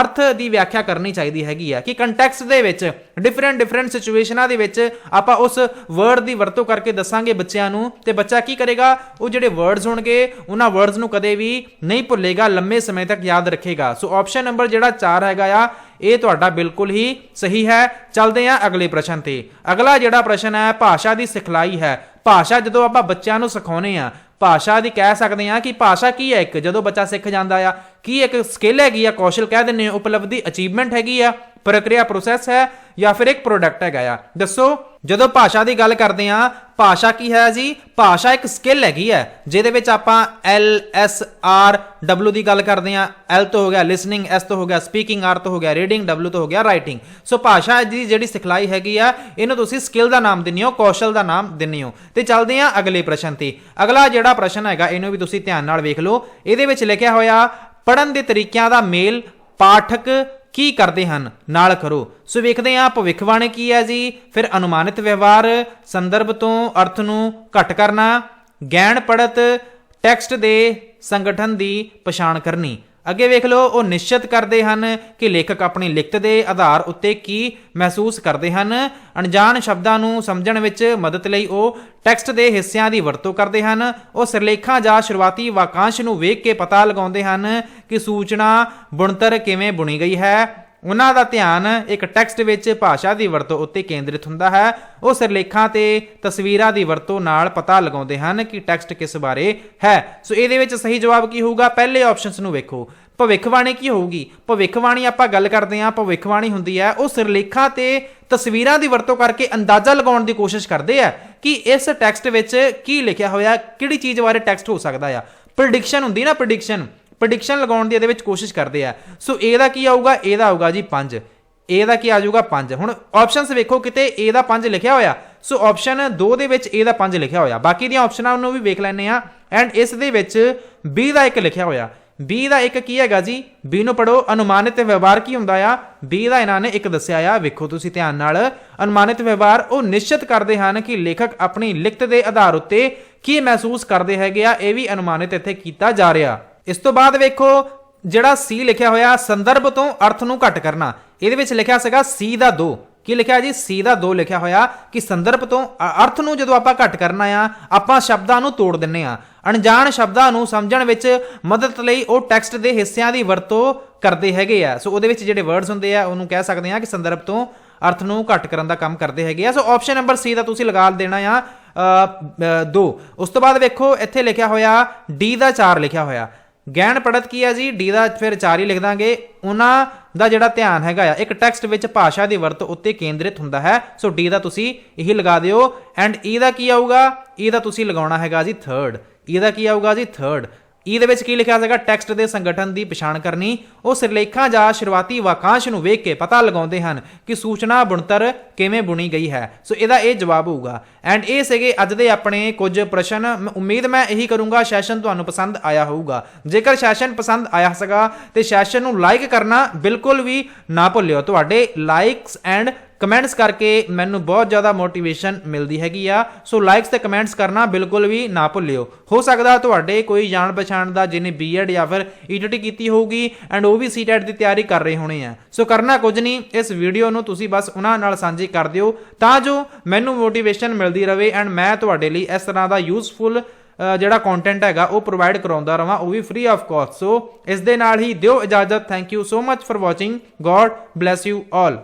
ਅਰਥ ਦੀ ਵਿਆਖਿਆ ਕਰਨੀ ਚਾਹੀਦੀ ਹੈਗੀ ਆ ਕਿ ਕੰਟੈਕਸਟ ਦੇ ਵਿੱਚ ਡਿਫਰੈਂਟ ਡਿਫਰੈਂਟ ਸਿਚੁਏਸ਼ਨਾਂ ਦੇ ਵਿੱਚ ਆਪਾਂ ਉਸ ਵਰਡ ਦੀ ਵਰਤੋਂ ਕਰਕੇ ਦੱਸਾਂਗੇ ਬੱਚਿਆਂ ਨੂੰ, ਤੇ ਬੱਚਾ ਕੀ ਕਰੇਗਾ? ਉਹ ਜਿਹੜੇ ਵਰਡਸ ਹੋਣਗੇ, ਉਹਨਾਂ ਵਰਡਸ ਨੂੰ ਕਦੇ ਵੀ ਨਹੀਂ ਭੁੱਲੇਗਾ, ਲੰਮੇ ਸਮੇਂ ਤੱਕ ਯਾਦ ਰੱਖੇਗਾ। ਸੋ ਆਪਸ਼ਨ ਨੰਬਰ ਜਿਹੜਾ 4 ਹੈਗਾ ਆ, ਇਹ ਤੁਹਾਡਾ ਬਿਲਕੁਲ ਹੀ ਸਹੀ ਹੈ। ਚੱਲਦੇ ਹਾਂ ਅਗਲੇ ਪ੍ਰਸ਼ਨ ਤੇ। ਅਗਲਾ ਜਿਹੜਾ ਪ੍ਰਸ਼ਨ ਹੈ, ਭਾਸ਼ਾ ਦੀ ਸਿਖਲਾਈ ਹੈ। ਭਾਸ਼ਾ ਜਦੋਂ ਆਪਾਂ ਬੱਚਿਆਂ ਨੂੰ ਸਿਖਾਉਨੇ ਆ, ਭਾਸ਼ਾ ਦੀ ਕਹਿ ਸਕਦੇ ਆ ਕਿ ਭਾਸ਼ਾ ਕੀ ਹੈ ਇੱਕ? ਜਦੋਂ ਬੱਚਾ ਸਿੱਖ ਜਾਂਦਾ ਆ ਕੀ ਇੱਕ ਸਕਿੱਲ ਹੈਗੀ ਆ, ਕੌਸ਼ਲ ਕਹਿ ਦਿੰਨੇ ਆ, ਉਪਲਬਧੀ ਅਚੀਵਮੈਂਟ ਹੈਗੀ ਆ, ਪ੍ਰਕਿਰਿਆ ਪ੍ਰੋਸੈਸ ਹੈ ਜਾਂ ਫਿਰ ਇੱਕ ਪ੍ਰੋਡਕਟ ਹੈਗਾ ਆ। ਦੱਸੋ, ਜਦੋਂ ਭਾਸ਼ਾ ਦੀ ਗੱਲ ਕਰਦੇ ਆ ਭਾਸ਼ਾ ਕੀ ਹੈ ਜੀ? ਭਾਸ਼ਾ ਇੱਕ ਸਕਿੱਲ ਹੈਗੀ ਹੈ, ਜਿਹਦੇ ਵਿੱਚ ਆਪਾਂ L ਐਸ ਆਰ W ਦੀ ਗੱਲ ਕਰਦੇ ਆ L ਤੋਂ ਹੋ ਗਿਆ ਲਿਸਨਿੰਗ ਐਸ ਤੋਂ ਹੋ ਗਿਆ ਸਪੀਕਿੰਗ ਆਰ ਤੋਂ ਹੋ ਗਿਆ ਰੀਡਿੰਗ W ਤੋਂ ਹੋ ਗਿਆ ਰਾਈਟਿੰਗ ਸੋ ਭਾਸ਼ਾ ਦੀ ਜਿਹੜੀ ਸਿਖਲਾਈ ਹੈਗੀ ਆ, ਇਹਨੂੰ ਤੁਸੀਂ ਸਕਿੱਲ ਦਾ ਨਾਮ ਦਿੰਦੇ ਹੋ, ਕੌਸ਼ਲ ਦਾ ਨਾਮ ਦਿੰਦੇ ਹੋ। ਤੇ ਚੱਲਦੇ ਆ ਅਗਲੇ ਪ੍ਰਸ਼ਨ ਤੇ। ਅਗਲਾ ਜਿਹੜਾ ਪ੍ਰਸ਼ਨ ਹੈਗਾ, ਇਹਨੂੰ ਵੀ ਤੁਸੀਂ ਧਿਆਨ ਨਾਲ ਵੇਖ ਲਓ। ਇਹਦੇ ਵਿੱਚ ਲਿਖਿਆ ਹੋਇਆ ਪੜਨ ਦੇ ਤਰੀਕਿਆਂ ਦਾ ਮੇਲ ਪਾਠਕ ਕੀ ਕਰਦੇ ਹਨ? ਨਾਲ ਕਰੋ। ਸੋ ਵੇਖਦੇ ਹਾਂ ਭਵਿੱਖਬਾਣੀ ਕੀ ਹੈ ਜੀ। ਫਿਰ ਅਨੁਮਾਨਿਤ ਵਿਵਹਾਰ, ਸੰਦਰਭ ਤੋਂ ਅਰਥ ਨੂੰ ਘਟ ਕਰਨਾ ਗਹਿਣ ਪੜਤ ਟੈਕਸਟ ਦੇ ਸੰਗਠਨ ਦੀ ਪਛਾਣ ਕਰਨੀ। ਅੱਗੇ ਵੇਖ ਲਓ, ਉਹ ਨਿਸ਼ਚਿਤ ਕਰਦੇ ਹਨ ਕਿ ਲੇਖਕ ਆਪਣੀ ਲਿਖਤ ਦੇ ਆਧਾਰ ਉੱਤੇ ਕੀ ਮਹਿਸੂਸ ਕਰਦੇ ਹਨ। ਅਣਜਾਣ ਸ਼ਬਦਾਂ ਨੂੰ ਸਮਝਣ ਵਿੱਚ ਮਦਦ ਲਈ ਉਹ ਟੈਕਸਟ ਦੇ ਹਿੱਸਿਆਂ ਦੀ ਵਰਤੋਂ ਕਰਦੇ ਹਨ। ਉਹ ਸਿਰਲੇਖਾਂ ਜਾਂ ਸ਼ੁਰੂਆਤੀ ਵਾਕਾਂਸ਼ ਨੂੰ ਵੇਖ ਕੇ ਪਤਾ ਲਗਾਉਂਦੇ ਹਨ ਕਿ ਸੂਚਨਾ, ਬੁਣਤਰ ਕਿਵੇਂ ਬੁਣੀ ਗਈ ਹੈ। ਉਹਨਾਂ ਦਾ ਧਿਆਨ ਇੱਕ ਟੈਕਸਟ ਵਿੱਚ ਭਾਸ਼ਾ ਦੀ ਵਰਤੋਂ ਉੱਤੇ ਕੇਂਦਰਿਤ ਹੁੰਦਾ ਹੈ। ਉਹ ਸਿਰਲੇਖਾਂ ਤੇ ਤਸਵੀਰਾਂ ਦੀ ਵਰਤੋਂ ਨਾਲ ਪਤਾ ਲਗਾਉਂਦੇ ਹਨ ਕਿ ਟੈਕਸਟ ਕਿਸ ਬਾਰੇ ਹੈ। ਸੋ ਇਹਦੇ ਵਿੱਚ ਸਹੀ ਜਵਾਬ ਕੀ ਹੋਊਗਾ? ਪਹਿਲੇ ਆਪਸ਼ਨਸ ਨੂੰ ਵੇਖੋ। ਭਵਿੱਖਬਾਣੀ ਕੀ ਹੋਊਗੀ? ਭਵਿੱਖਬਾਣੀ ਆਪਾਂ ਗੱਲ ਕਰਦੇ ਹਾਂ, ਭਵਿੱਖਬਾਣੀ ਹੁੰਦੀ ਹੈ। ਉਹ ਸਿਰਲੇਖਾਂ ਤੇ ਤਸਵੀਰਾਂ ਦੀ ਵਰਤੋਂ ਕਰਕੇ ਅੰਦਾਜ਼ਾ ਲਗਾਉਣ ਦੀ ਕੋਸ਼ਿਸ਼ ਕਰਦੇ ਆ ਕਿ ਇਸ ਟੈਕਸਟ ਵਿੱਚ ਕੀ ਲਿਖਿਆ ਹੋਇਆ, ਕਿਹੜੀ ਚੀਜ਼ ਬਾਰੇ ਟੈਕਸਟ ਹੋ ਸਕਦਾ ਆ। ਪ੍ਰੈਡਿਕਸ਼ਨ ਹੁੰਦੀ ਨਾ ਪ੍ਰੈਡਿਕਸ਼ਨ। ਪ੍ਰੈਡਿਕਸ਼ਨ ਲਗਾਉਣ ਦੀ ਇਹਦੇ ਵਿੱਚ ਕੋਸ਼ਿਸ਼ ਕਰਦੇ ਆ। ਸੋ ਇਹਦਾ ਕੀ ਆਊਗਾ? ਇਹਦਾ ਆਊਗਾ ਜੀ 5 ਇਹਦਾ ਕੀ ਆ ਜਾਊਗਾ? 5 ਹੁਣ ਆਪਸ਼ਨਸ ਵੇਖੋ ਕਿਤੇ A ਦਾ 5 ਲਿਖਿਆ ਹੋਇਆ। ਸੋ ਆਪਸ਼ਨ 2 ਦੇ ਵਿੱਚ A ਦਾ 5 ਲਿਖਿਆ ਹੋਇਆ। ਬਾਕੀ ਦੀਆਂ ਆਪਸ਼ਨਾਂ ਨੂੰ ਵੀ ਵੇਖ ਲੈਣੇ ਆ ਐਂਡ ਇਸ ਦੇ ਵਿੱਚ B ਦਾ ਇੱਕ ਲਿਖਿਆ ਹੋਇਆ। B ਦਾ ਇੱਕ ਕੀ ਹੈਗਾ ਜੀ? B ਨੂੰ ਪੜੋ ਅਨੁਮਾਨਿਤ ਵਿਵਹਾਰ ਕੀ ਹੁੰਦਾ ਆ? B ਦਾ ਇਹਨਾਂ ਨੇ ਇੱਕ ਦੱਸਿਆ ਆ। ਵੇਖੋ ਤੁਸੀਂ ਧਿਆਨ ਨਾਲ। ਅਨੁਮਾਨਿਤ ਵਿਵਹਾਰ ਉਹ ਨਿਸ਼ਚਿਤ ਕਰਦੇ ਹਨ ਕਿ ਲੇਖਕ ਆਪਣੀ ਲਿਖਤ ਦੇ ਆਧਾਰ ਉੱਤੇ ਕੀ ਮਹਿਸੂਸ ਕਰਦੇ ਹੈਗੇ ਆ। ਇਹ ਵੀ ਅਨੁਮਾਨਿਤ ਇੱਥੇ ਕੀਤਾ ਜਾ ਰਿਹਾ। ਇਸ ਤੋਂ ਬਾਅਦ ਵੇਖੋ, ਜਿਹੜਾ ਸੀ ਲਿਖਿਆ ਹੋਇਆ, ਸੰਦਰਭ ਤੋਂ ਅਰਥ ਨੂੰ ਘਟ ਕਰਨਾ। ਇਹਦੇ ਵਿੱਚ ਲਿਖਿਆ ਸੀਗਾ ਸੀ ਦਾ 2 ਕੀ ਲਿਖਿਆ ਜੀ? ਸੀ ਦਾ 2 ਲਿਖਿਆ ਹੋਇਆ ਕਿ ਸੰਦਰਭ ਤੋਂ ਅਰਥ ਨੂੰ ਜਦੋਂ ਆਪਾਂ ਘਟ ਕਰਨਾ ਆ, ਆਪਾਂ ਸ਼ਬਦਾਂ ਨੂੰ ਤੋੜ ਦਿੰਨੇ ਆ। ਅਣਜਾਣ ਸ਼ਬਦਾਂ ਨੂੰ ਸਮਝਣ ਵਿੱਚ ਮਦਦ ਲਈ ਉਹ ਟੈਕਸਟ ਦੇ ਹਿੱਸਿਆਂ ਦੀ ਵਰਤੋਂ ਕਰਦੇ ਹੈਗੇ ਆ। ਸੋ ਉਹਦੇ ਵਿੱਚ ਜਿਹੜੇ ਵਰਡਸ ਹੁੰਦੇ ਆ, ਉਹਨੂੰ ਕਹਿ ਸਕਦੇ ਆ ਕਿ ਸੰਦਰਭ ਤੋਂ ਅਰਥ ਨੂੰ ਘਟ ਕਰਨ ਦਾ ਕੰਮ ਕਰਦੇ ਹੈਗੇ ਆ। ਸੋ ਆਪਸ਼ਨ ਨੰਬਰ ਸੀ ਦਾ ਤੁਸੀਂ ਲਗਾ ਦੇਣਾ ਆ 2 ਉਸ ਤੋਂ ਬਾਅਦ ਵੇਖੋ, ਇੱਥੇ ਲਿਖਿਆ ਹੋਇਆ ਡੀ ਦਾ 4 ਲਿਖਿਆ ਹੋਇਆ। ਗਹਿਣ ਪੜਤ ਕੀ ਹੈ ਜੀ? ਡੀ ਦਾ ਫਿਰ 4 ਹੀ ਲਿਖ ਦਾਂਗੇ। ਉਹਨਾਂ ਦਾ ਜਿਹੜਾ ਧਿਆਨ ਹੈਗਾ ਆ, ਇੱਕ ਟੈਕਸਟ ਵਿੱਚ ਭਾਸ਼ਾ ਦੀ ਵਰਤੋਂ ਉੱਤੇ ਕੇਂਦਰਿਤ ਹੁੰਦਾ ਹੈ। ਸੋ ਡੀ ਦਾ ਤੁਸੀਂ ਇਹੀ ਲਗਾ ਦਿਓ। ਐਂਡ ਈ ਦਾ ਕੀ ਆਊਗਾ? ਈ ਦਾ ਤੁਸੀਂ ਲਗਾਉਣਾ ਹੈਗਾ ਜੀ 3rd ਈ ਦਾ ਕੀ ਆਊਗਾ ਜੀ 3rd ਈ ਦੇ ਵਿੱਚ ਕੀ ਲਿਖਿਆ ਸੀਗਾ? ਟੈਕਸਟ ਦੇ ਸੰਗਠਨ ਦੀ ਪਛਾਣ ਕਰਨੀ। ਉਹ ਸਿਰਲੇਖਾਂ ਜਾਂ ਸ਼ੁਰੂਆਤੀ ਵਾਕਾਂਸ਼ ਨੂੰ ਵੇਖ ਕੇ ਪਤਾ ਲਗਾਉਂਦੇ ਹਨ ਕਿ ਸੂਚਨਾ ਬੁਣਤਰ ਕਿਵੇਂ ਬੁਣੀ ਗਈ ਹੈ। ਸੋ ਇਹਦਾ ਇਹ ਜਵਾਬ ਹੋਊਗਾ। ਐਂਡ ਇਹ ਸੀਗੇ ਅੱਜ ਦੇ ਆਪਣੇ ਕੁਝ ਪ੍ਰਸ਼ਨ। ਉਮੀਦ ਮੈਂ ਇਹੀ ਕਰੂੰਗਾ, ਸੈਸ਼ਨ ਤੁਹਾਨੂੰ ਪਸੰਦ ਆਇਆ ਹੋਊਗਾ। ਜੇਕਰ ਸੈਸ਼ਨ ਪਸੰਦ ਆਇਆ ਸੀਗਾ, ਤੇ ਸੈਸ਼ਨ ਨੂੰ ਲਾਈਕ ਕਰਨਾ ਬਿਲਕੁਲ ਵੀ ਨਾ ਭੁੱਲਿਓ। ਤੁਹਾਡੇ ਲਾਈਕਸ ਐਂਡ ਕਮੈਂਟਸ ਕਰਕੇ ਮੈਨੂੰ ਬਹੁਤ ਜ਼ਿਆਦਾ ਮੋਟੀਵੇਸ਼ਨ ਮਿਲਦੀ ਹੈਗੀ ਆ। ਸੋ ਲਾਈਕਸ ਤੇ ਕਮੈਂਟਸ ਕਰਨਾ ਬਿਲਕੁਲ ਵੀ ਨਾ ਭੁੱਲਿਓ। ਹੋ ਸਕਦਾ ਤੁਹਾਡੇ ਕੋਈ ਜਾਣ ਪਛਾਣ ਦਾ ਜਿਹਨੇ ਬੀਐਡ ਜਾਂ ਫਿਰ ਈਟੀਟੀ ਕੀਤੀ ਹੋਊਗੀ ਐਂਡ ਉਹ ਵੀ ਸੀਟੈਟ ਦੀ ਤਿਆਰੀ ਕਰ ਰਹੇ ਹੋਣੇ ਆ। ਸੋ ਕਰਨਾ ਕੁਝ ਨਹੀਂ। ਇਸ ਵੀਡੀਓ ਨੂੰ ਤੁਸੀਂ ਬਸ ਉਹਨਾਂ ਨਾਲ ਸਾਂਝੀ ਕਰ ਦਿਓ ਤਾਂ ਜੋ ਮੈਨੂੰ ਮੋਟੀਵੇਸ਼ਨ ਮਿਲਦੀ ਰਹੇ ਐਂਡ ਮੈਂ ਤੁਹਾਡੇ ਲਈ ਇਸ ਤਰ੍ਹਾਂ ਦਾ ਯੂਸਫੁਲ ਜਿਹੜਾ ਕੰਟੈਂਟ ਹੈਗਾ ਉਹ ਪ੍ਰੋਵਾਈਡ ਕਰਾਉਂਦਾ ਰਵਾਂ। ਉਹ ਵੀ ਫ੍ਰੀ ਆਫ ਕਾਸਟ ਸੋ ਇਸ ਦੇ ਨਾਲ ਹੀ ਦਿਓ ਇਜਾਜ਼ਤ। Thank you so much for watching God bless you all